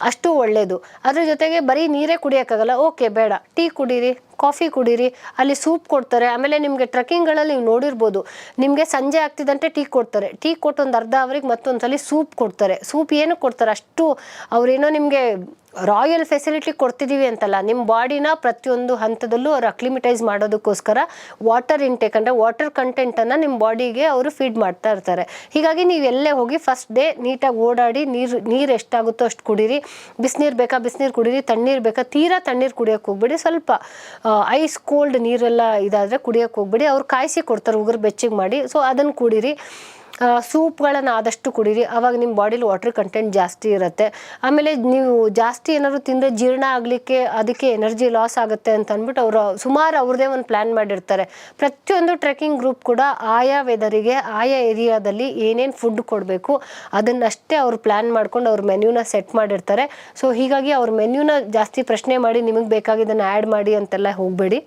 ಅಷ್ಟು ಒಳ್ಳೆಯದು ಅದ್ರ ಜೊತೆಗೆ ಬರೀ ನೀರೇ ಕುಡಿಯೋಕ್ಕಾಗಲ್ಲ. ಓಕೆ ಬೇಡ. ಟೀ ಕುಡೀರಿ. ಕಾಫಿ ಕುಡೀರಿ, ಅಲ್ಲಿ ಸೂಪ್ ಕೊಡ್ತಾರೆ. ಆಮೇಲೆ ನಿಮಗೆ ಟ್ರೆಕ್ಕಿಂಗ್ಗಳಲ್ಲಿ ನೀವು ನೋಡಿರ್ಬೋದು, ನಿಮಗೆ ಸಂಜೆ ಆಗ್ತಿದ್ದಂತೆ ಟೀ ಕೊಡ್ತಾರೆ. ಟೀ ಕೊಟ್ಟು ಒಂದು ಅರ್ಧ ಅವರಿಗೆ ಮತ್ತೊಂದ್ಸಲಿ ಸೂಪ್ ಕೊಡ್ತಾರೆ. ಸೂಪ್ ಏನು ಕೊಡ್ತಾರೆ? ಅಷ್ಟು ಅವರೇನೋ ನಿಮಗೆ ರಾಯಲ್ ಫೆಸಿಲಿಟಿ ಕೊಡ್ತಿದ್ದೀವಿ ಅಂತಲ್ಲ ನಿಮ್ಮ ಬಾಡಿನ ಪ್ರತಿಯೊಂದು ಹಂತದಲ್ಲೂ ಅವ್ರು ಅಕ್ಲಿಮಿಟೈಸ್ ಮಾಡೋದಕ್ಕೋಸ್ಕರ ವಾಟರ್ ಇಂಟೇಕ್ ಅಂದರೆ ವಾಟರ್ ಕಂಟೆಂಟನ್ನು ನಿಮ್ಮ ಬಾಡಿಗೆ ಅವರು ಫೀಡ್ ಮಾಡ್ತಾ ಇರ್ತಾರೆ. ಹೀಗಾಗಿ ನೀವು ಎಲ್ಲೇ ಹೋಗಿ ಫಸ್ಟ್ ಡೇ ನೀಟಾಗಿ ಓಡಾಡಿ, ನೀರು ನೀರು ಎಷ್ಟಾಗುತ್ತೋ ಅಷ್ಟು ಕುಡೀರಿ. ಬಿಸಿನೀರು ಬೇಕಾ ಬಿಸಿನೀರು ಕುಡೀರಿ, ತಣ್ಣೀರು ಬೇಕಾ, ತೀರಾ ತಣ್ಣೀರು ಕುಡಿಯೋಕೆ ಹೋಗ್ಬಿಡಿ ಸ್ವಲ್ಪ. ಐಸ್ ಕೋಲ್ಡ್ ನೀರೆಲ್ಲ ಇದಾದರೆ ಕುಡಿಯೋಕೆ ಹೋಗ್ಬೇಡಿ. ಅವ್ರು ಕಾಯಿಸಿ ಕೊಡ್ತಾರೆ, ಉಗುರು ಬೆಚ್ಚಗೆ ಮಾಡಿ. ಸೊ ಅದನ್ನು ಕುಡೀರಿ. ಸೂಪ್ಗಳನ್ನು ಆದಷ್ಟು ಕುಡೀರಿ. ಅವಾಗ ನಿಮ್ಮ ಬಾಡಿಲಿ ವಾಟರ್ ಕಂಟೆಂಟ್ ಜಾಸ್ತಿ ಇರುತ್ತೆ. ಆಮೇಲೆ ನೀವು ಜಾಸ್ತಿ ಏನಾದ್ರು ತಿಂದರೆ ಜೀರ್ಣ ಆಗಲಿಕ್ಕೆ ಅದಕ್ಕೆ ಎನರ್ಜಿ ಲಾಸ್ ಆಗುತ್ತೆ ಅಂತ ಅಂದ್ಬಿಟ್ಟು ಅವರು ಸುಮಾರು ಅವ್ರದ್ದೇ ಒಂದು ಪ್ಲ್ಯಾನ್ ಮಾಡಿರ್ತಾರೆ. ಪ್ರತಿಯೊಂದು ಟ್ರೆಕ್ಕಿಂಗ್ ಗ್ರೂಪ್ ಕೂಡ ಆಯಾ ವೆದರಿಗೆ ಆಯಾ ಏರಿಯಾದಲ್ಲಿ ಏನೇನು ಫುಡ್ ಕೊಡಬೇಕು, ಅದನ್ನಷ್ಟೇ ಅವ್ರು ಪ್ಲ್ಯಾನ್ ಮಾಡ್ಕೊಂಡು ಅವ್ರ ಮೆನ್ಯೂನ ಸೆಟ್ ಮಾಡಿರ್ತಾರೆ. ಸೊ ಹೀಗಾಗಿ ಅವ್ರ ಮೆನ್ಯೂನ ಜಾಸ್ತಿ ಪ್ರಶ್ನೆ ಮಾಡಿ ನಿಮಗೆ ಬೇಕಾಗಿದ್ದನ್ನು ಆ್ಯಡ್ ಮಾಡಿ ಅಂತೆಲ್ಲ ಹೋಗಬೇಡಿ.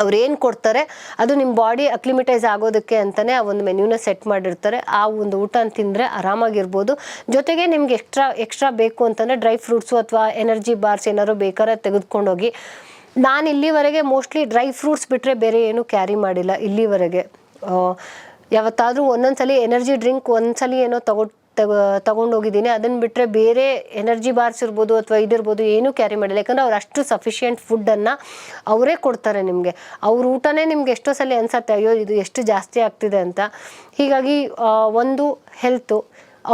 ಅವ್ರು ಏನು ಕೊಡ್ತಾರೆ, ಅದು ನಿಮ್ಮ ಬಾಡಿ ಅಕ್ಲಿಮಿಟೈಸ್ ಆಗೋದಕ್ಕೆ ಅಂತಲೇ ಆ ಒಂದು ಮೆನ್ಯೂನ ಸೆಟ್ ಮಾಡಿರ್ತಾರೆ. ಆ ಒಂದು ಊಟ ತಿಂದರೆ ಆರಾಮಾಗಿರ್ಬೋದು. ಜೊತೆಗೆ ನಿಮ್ಗೆ ಎಕ್ಸ್ಟ್ರಾ ಎಕ್ಸ್ಟ್ರಾ ಬೇಕು ಅಂತಂದರೆ ಡ್ರೈ ಫ್ರೂಟ್ಸು ಅಥವಾ ಎನರ್ಜಿ ಬಾರ್ಸ್ ಏನಾದ್ರು ಬೇಕಾದ್ರೆ ತೆಗೆದುಕೊಂಡೋಗಿ. ನಾನು ಇಲ್ಲಿವರೆಗೆ ಮೋಸ್ಟ್ಲಿ ಡ್ರೈ ಫ್ರೂಟ್ಸ್ ಬಿಟ್ಟರೆ ಬೇರೆ ಏನೂ ಕ್ಯಾರಿ ಮಾಡಿಲ್ಲ ಇಲ್ಲಿವರೆಗೆ. ಯಾವತ್ತಾದರೂ ಒಂದೊಂದ್ಸಲಿ ಎನರ್ಜಿ ಡ್ರಿಂಕ್ ಒಂದ್ಸಲಿ ಏನೋ ತಗೊ ತಗೊ, ತಗೊಂಡೋಗಿದ್ದೀನಿ. ಅದನ್ನು ಬಿಟ್ಟರೆ ಬೇರೆ ಎನರ್ಜಿ ಬಾರ್ಸ್ ಇರ್ಬೋದು ಅಥವಾ ಇದಿರ್ಬೋದು ಏನೂ ಕ್ಯಾರಿ ಮಾಡಿಲ್ಲ. ಯಾಕಂದರೆ ಅವ್ರು ಅಷ್ಟು ಸಫಿಷಿಯೆಂಟ್ ಫುಡ್ಡನ್ನು ಅವರೇ ಕೊಡ್ತಾರೆ ನಿಮಗೆ. ಅವ್ರ ಊಟನೇ ನಿಮ್ಗೆ ಎಷ್ಟೋ ಸಲ ಅನ್ಸತ್ತೆ, ಅಯ್ಯೋ, ಇದು ಎಷ್ಟು ಜಾಸ್ತಿ ಆಗ್ತಿದೆ ಅಂತ. ಹೀಗಾಗಿ ಒಂದು ಹೆಲ್ತು,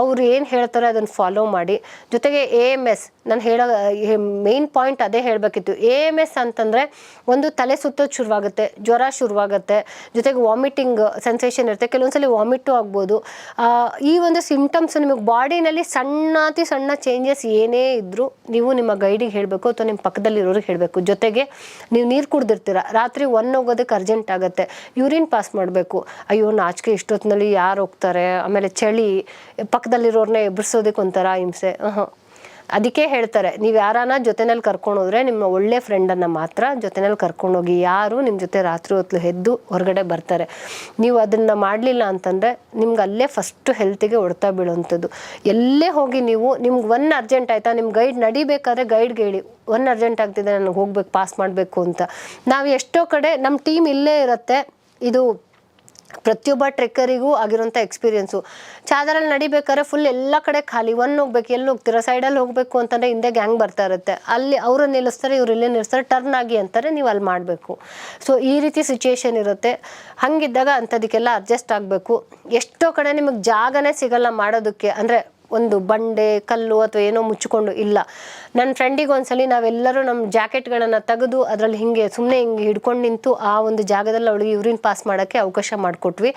ಅವ್ರು ಏನು ಹೇಳ್ತಾರೆ ಅದನ್ನು ಫಾಲೋ ಮಾಡಿ. ಜೊತೆಗೆ ಎ ಎಂ ಎಸ್ ನಾನು ಹೇಳೋ ಮೇನ್ ಪಾಯಿಂಟ್ ಅದೇ ಹೇಳಬೇಕಿತ್ತು. ಎ ಎಂ ಎಸ್ ಅಂತಂದರೆ ಒಂದು ತಲೆ ಸುತ್ತೋದು ಶುರುವಾಗುತ್ತೆ, ಜ್ವರ ಶುರುವಾಗುತ್ತೆ, ಜೊತೆಗೆ ವಾಮಿಟಿಂಗ್ ಸೆನ್ಸೇಷನ್ ಇರುತ್ತೆ. ಕೆಲವೊಂದ್ಸಲಿ ವಾಮಿಟು ಆಗ್ಬೋದು. ಈ ಒಂದು ಸಿಂಪ್ಟಮ್ಸ್ ನಿಮಗೆ ಬಾಡಿನಲ್ಲಿ ಸಣ್ಣ ಅತಿ ಸಣ್ಣ ಚೇಂಜಸ್ ಏನೇ ಇದ್ದರೂ ನೀವು ನಿಮ್ಮ ಗೈಡಿಗೆ ಹೇಳಬೇಕು ಅಥವಾ ನಿಮ್ಮ ಪಕ್ಕದಲ್ಲಿರೋರಿಗೆ ಹೇಳಬೇಕು. ಜೊತೆಗೆ ನೀವು ನೀರು ಕುಡ್ದಿರ್ತೀರ. ರಾತ್ರಿ ಒನ್ ಹೋಗೋದಕ್ಕೆ ಅರ್ಜೆಂಟ್ ಆಗುತ್ತೆ. ಯೂರಿನ್ ಪಾಸ್ ಮಾಡಬೇಕು. ಅಯ್ಯೋ, ನಾಚಿಕೆ ಇಷ್ಟೊತ್ತಿನಲ್ಲಿ ಯಾರು ಹೋಗ್ತಾರೆ? ಆಮೇಲೆ ಚಳಿ ಪಕ್ಕದಲ್ಲಿರೋರನ್ನೇ ಎಬ್ರಿಸೋದಕ್ಕೆ ಒಂಥರ ಹಿಂಸೆ. ಹಾಂ ಅದಕ್ಕೆ ಹೇಳ್ತಾರೆ, ನೀವು ಯಾರಾನ ಜೊತೆನಲ್ಲಿ ಕರ್ಕೊಂಡೋದ್ರೆ ನಿಮ್ಮ ಒಳ್ಳೆ ಫ್ರೆಂಡನ್ನು ಮಾತ್ರ ಜೊತೆನಲ್ಲಿ ಕರ್ಕೊಂಡೋಗಿ ಯಾರು ನಿಮ್ಮ ಜೊತೆ ರಾತ್ರಿ ಹೊತ್ತು ಎದ್ದು ಹೊರಗಡೆ ಬರ್ತಾರೆ. ನೀವು ಅದನ್ನು ಮಾಡಲಿಲ್ಲ ಅಂತಂದರೆ ನಿಮ್ಗೆ ಅಲ್ಲೇ ಫಸ್ಟು ಹೆಲ್ತಿಗೆ ಹೊಡ್ತಾ ಬೀಳುವಂಥದ್ದು. ಎಲ್ಲೇ ಹೋಗಿ ನೀವು, ನಿಮ್ಗೆ ಒನ್ ಅರ್ಜೆಂಟ್ ಆಯಿತಾ? ನಿಮ್ಮ ಗೈಡ್ ನಡಿಬೇಕಾದ್ರೆ ಗೈಡ್ಗೆ ಹೇಳಿ ಒನ್ ಅರ್ಜೆಂಟ್ ಆಗ್ತಿದೆ ನನಗೆ ಹೋಗ್ಬೇಕು ಪಾಸ್ ಮಾಡಬೇಕು ಅಂತ. ನಾವು ಎಷ್ಟೋ ಕಡೆ ನಮ್ಮ ಟೀಮ್ ಇಲ್ಲೇ ಇರುತ್ತೆ. ಇದು ಪ್ರತಿಯೊಬ್ಬ ಟ್ರೆಕ್ಕರಿಗೂ ಆಗಿರೋಂಥ ಎಕ್ಸ್ಪೀರಿಯೆನ್ಸು ಚಾದರಲ್ಲಿ ನಡಿಬೇಕಾದ್ರೆ ಫುಲ್ ಎಲ್ಲ ಕಡೆ ಖಾಲಿ. ಒನ್ ಹೋಗ್ಬೇಕು, ಎಲ್ಲಿ ಹೋಗ್ತೀರಾ? ಸೈಡಲ್ಲಿ ಹೋಗಬೇಕು ಅಂತಂದರೆ ಹಿಂದೆ ಗ್ಯಾಂಗ್ ಬರ್ತಾ ಇರುತ್ತೆ. ಅಲ್ಲಿ ಅವರು ನಿಲ್ಲಿಸ್ತಾರೆ, ಇವ್ರು ಇಲ್ಲೇ ನಿಲ್ಲಿಸ್ತಾರೆ ಟರ್ನ್ ಆಗಿ ಅಂತಾರೆ, ನೀವು ಅಲ್ಲಿ ಮಾಡಬೇಕು. ಸೊ ಈ ರೀತಿ ಸಿಚುಯೇಷನ್ ಇರುತ್ತೆ. ಹಂಗಿದ್ದಾಗ ಅಂಥದಕ್ಕೆಲ್ಲ ಅಡ್ಜಸ್ಟ್ ಆಗಬೇಕು. ಎಷ್ಟೋ ಕಡೆ ನಿಮಗೆ ಜಾಗನೇ ಸಿಗಲ್ಲ ಮಾಡೋದಕ್ಕೆ. ಅಂದರೆ ಒಂದು ಬಂಡೆ, ಕಲ್ಲು ಅಥವಾ ಏನೋ ಮುಚ್ಚಿಕೊಂಡು ಇಲ್ಲ. ನನ್ನ ಫ್ರೆಂಡಿಗೆ ಒಂದ್ಸಲಿ ನಾವೆಲ್ಲರೂ ನಮ್ಮ ಜಾಕೆಟ್ಗಳನ್ನು ತೆಗೆದು ಅದರಲ್ಲಿ ಹಿಂಗೆ ಸುಮ್ಮನೆ ಹಿಂಗೆ ಹಿಡ್ಕೊಂಡು ನಿಂತು ಆ ಒಂದು ಜಾಗದಲ್ಲಿ ಅವಳಿಗೆ ಯೂರಿನ್ ಪಾಸ್ ಮಾಡೋಕ್ಕೆ ಅವಕಾಶ ಮಾಡಿಕೊಟ್ವಿ.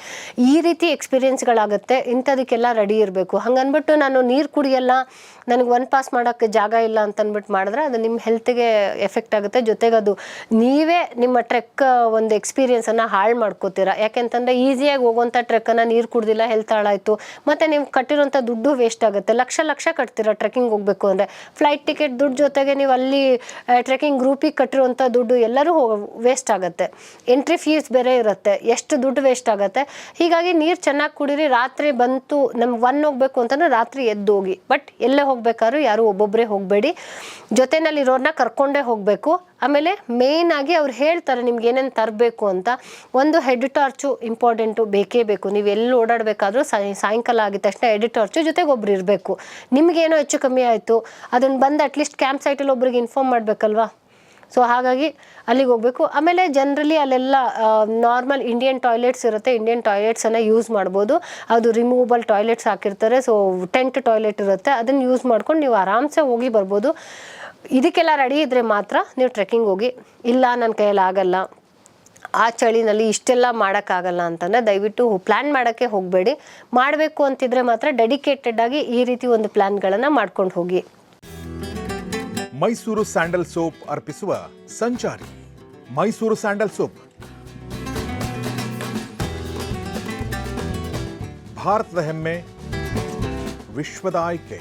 ಈ ರೀತಿ ಎಕ್ಸ್ಪೀರಿಯೆನ್ಸ್ಗಳಾಗುತ್ತೆ ಇಂಥದಕ್ಕೆಲ್ಲ ರೆಡಿ ಇರಬೇಕು. ಹಂಗನ್ಬಿಟ್ಟು ನಾನು ನೀರು ಕುಡಿಯಲ್ಲ, ನನಗೆ ಒನ್ ಪಾಸ್ ಮಾಡೋಕ್ಕೆ ಜಾಗ ಇಲ್ಲ ಅಂತ ಅಂದ್ಬಿಟ್ಟು ಮಾಡಿದ್ರೆ ಅದು ನಿಮ್ಮ ಹೆಲ್ತ್ಗೆ ಎಫೆಕ್ಟ್ ಆಗುತ್ತೆ. ಜೊತೆಗೆ ಅದು ನೀವೇ ನಿಮ್ಮ ಟ್ರೆಕ್ ಒಂದು ಎಕ್ಸ್ಪೀರಿಯೆನ್ಸನ್ನು ಹಾಳು ಮಾಡ್ಕೋತೀರಾ. ಯಾಕೆಂತಂದರೆ ಈಸಿಯಾಗಿ ಹೋಗುವಂಥ ಟ್ರೆಕ್ಕನ್ನು ನೀರು ಕುಡ್ದಿಲ್ಲ ಹೆಲ್ತ್ ಹಾಳಾಯಿತು. ಮತ್ತು ನೀವು ಕಟ್ಟಿರೋಂಥ ದುಡ್ಡು ವೇಸ್ಟ್ ಆಗುತ್ತೆ. ಲಕ್ಷ ಲಕ್ಷ ಕಟ್ತೀರಾ ಟ್ರೆಕ್ಕಿಂಗ್ ಹೋಗಬೇಕು ಅಂದರೆ? ಫ್ಲೈಟ್ ಟಿಕೆಟ್ ದುಡ್ಡು ಜೊತೆಗೆ ನೀವು ಅಲ್ಲಿ ಟ್ರೆಕ್ಕಿಂಗ್ ಗ್ರೂಪಿಗೆ ಕಟ್ಟಿರುವಂಥ ದುಡ್ಡು ಎಲ್ಲರೂ ವೇಸ್ಟ್ ಆಗುತ್ತೆ. ಎಂಟ್ರಿ ಫೀಸ್ ಬೇರೆ ಇರುತ್ತೆ. ಎಷ್ಟು ದುಡ್ಡು ವೇಸ್ಟ್ ಆಗುತ್ತೆ. ಹೀಗಾಗಿ ನೀರು ಚೆನ್ನಾಗಿ ಕುಡೀರಿ. ರಾತ್ರಿ ಬಂತು ನಮ್ಗೆ ಒನ್ ಹೋಗ್ಬೇಕು ಅಂತಂದ್ರೆ ರಾತ್ರಿ ಎದ್ದು ಹೋಗಿ. ಬಟ್ ಎಲ್ಲೇ ಹೋಗ್ಬೇಕಾದ್ರೂ ಯಾರು ಒಬ್ಬೊಬ್ಬರೇ ಹೋಗಬೇಡಿ. ಜೊತೆನಲ್ಲಿರೋರನ್ನ ಕರ್ಕೊಂಡೇ ಹೋಗಬೇಕು. ಆಮೇಲೆ ಮೇಯ್ನ್ ಆಗಿ ಅವ್ರು ಹೇಳ್ತಾರೆ ನಿಮ್ಗೆ ಏನೇನು ತರಬೇಕು ಅಂತ. ಒಂದು ಹೆಡ್ ಟಾರ್ಚು ಇಂಪಾರ್ಟೆಂಟು ಬೇಕೇ ಬೇಕು. ನೀವು ಎಲ್ಲಿ ಓಡಾಡಬೇಕಾದ್ರೂ ಸಾಯ್ ಸಾಯಂಕಾಲ ಆಗಿದ ತಕ್ಷಣ ಹೆಡ್ ಟಾರ್ಚು ಜೊತೆಗೆ ಒಬ್ರು ಇರಬೇಕು. ನಿಮಗೇನೋ ಹೆಚ್ಚು ಕಮ್ಮಿ ಆಯಿತು. ಅದನ್ನು ಬಂದು ಅಟ್ಲೀಸ್ಟ್ ಕ್ಯಾಂಪ್ ಸೈಟಲ್ಲಿ ಒಬ್ರಿಗೆ ಇನ್ಫಾರ್ಮ್ ಮಾಡಬೇಕಲ್ವಾ? ಸೊ ಹಾಗಾಗಿ ಅಲ್ಲಿಗೆ ಹೋಗಬೇಕು. ಆಮೇಲೆ ಜನರಲಿ ಅಲ್ಲೆಲ್ಲ ನಾರ್ಮಲ್ ಇಂಡಿಯನ್ ಟಾಯ್ಲೆಟ್ಸ್ ಇರುತ್ತೆ. ಇಂಡಿಯನ್ ಟಾಯ್ಲೆಟ್ಸನ್ನು ಯೂಸ್ ಮಾಡ್ಬೋದು. ಅದು ರಿಮೂವಬಲ್ ಟಾಯ್ಲೆಟ್ಸ್ ಹಾಕಿರ್ತಾರೆ. ಸೊ ಟೆಂಟ್ ಟಾಯ್ಲೆಟ್ ಇರುತ್ತೆ. ಅದನ್ನು ಯೂಸ್ ಮಾಡ್ಕೊಂಡು ನೀವು ಆರಾಮ್ಸೆ ಹೋಗಿ ಬರ್ಬೋದು. ಇದಕ್ಕೆಲ್ಲ ರೆಡಿ ಇದ್ದರೆ ಮಾತ್ರ ನೀವು ಟ್ರೆಕ್ಕಿಂಗ್ ಹೋಗಿ, ಇಲ್ಲ ನನ್ನ ಕೈಯಲ್ಲಿ ಆಗಲ್ಲ, ಆ ಚಳಿನಲ್ಲಿ ಇಷ್ಟೆಲ್ಲ ಮಾಡೋಕ್ಕಾಗಲ್ಲ ಅಂತಂದರೆ ದಯವಿಟ್ಟು ಪ್ಲ್ಯಾನ್ ಮಾಡೋಕ್ಕೆ ಹೋಗಬೇಡಿ. ಮಾಡಬೇಕು ಅಂತಿದ್ರೆ ಮಾತ್ರ ಡೆಡಿಕೇಟೆಡ್ ಆಗಿ ಈ ರೀತಿ ಒಂದು ಪ್ಲ್ಯಾನ್ಗಳನ್ನು ಮಾಡ್ಕೊಂಡು ಹೋಗಿ. ಮೈಸೂರು ಸ್ಯಾಂಡಲ್ ಸೋಪ್ ಅರ್ಪಿಸುವ ಸಂಚಾರಿ, ಮೈಸೂರು ಸ್ಯಾಂಡಲ್ ಸೋಪ್. ಭಾರತದ ಹೆಮ್ಮೆ, ವಿಶ್ವದ ಆಯ್ಕೆ.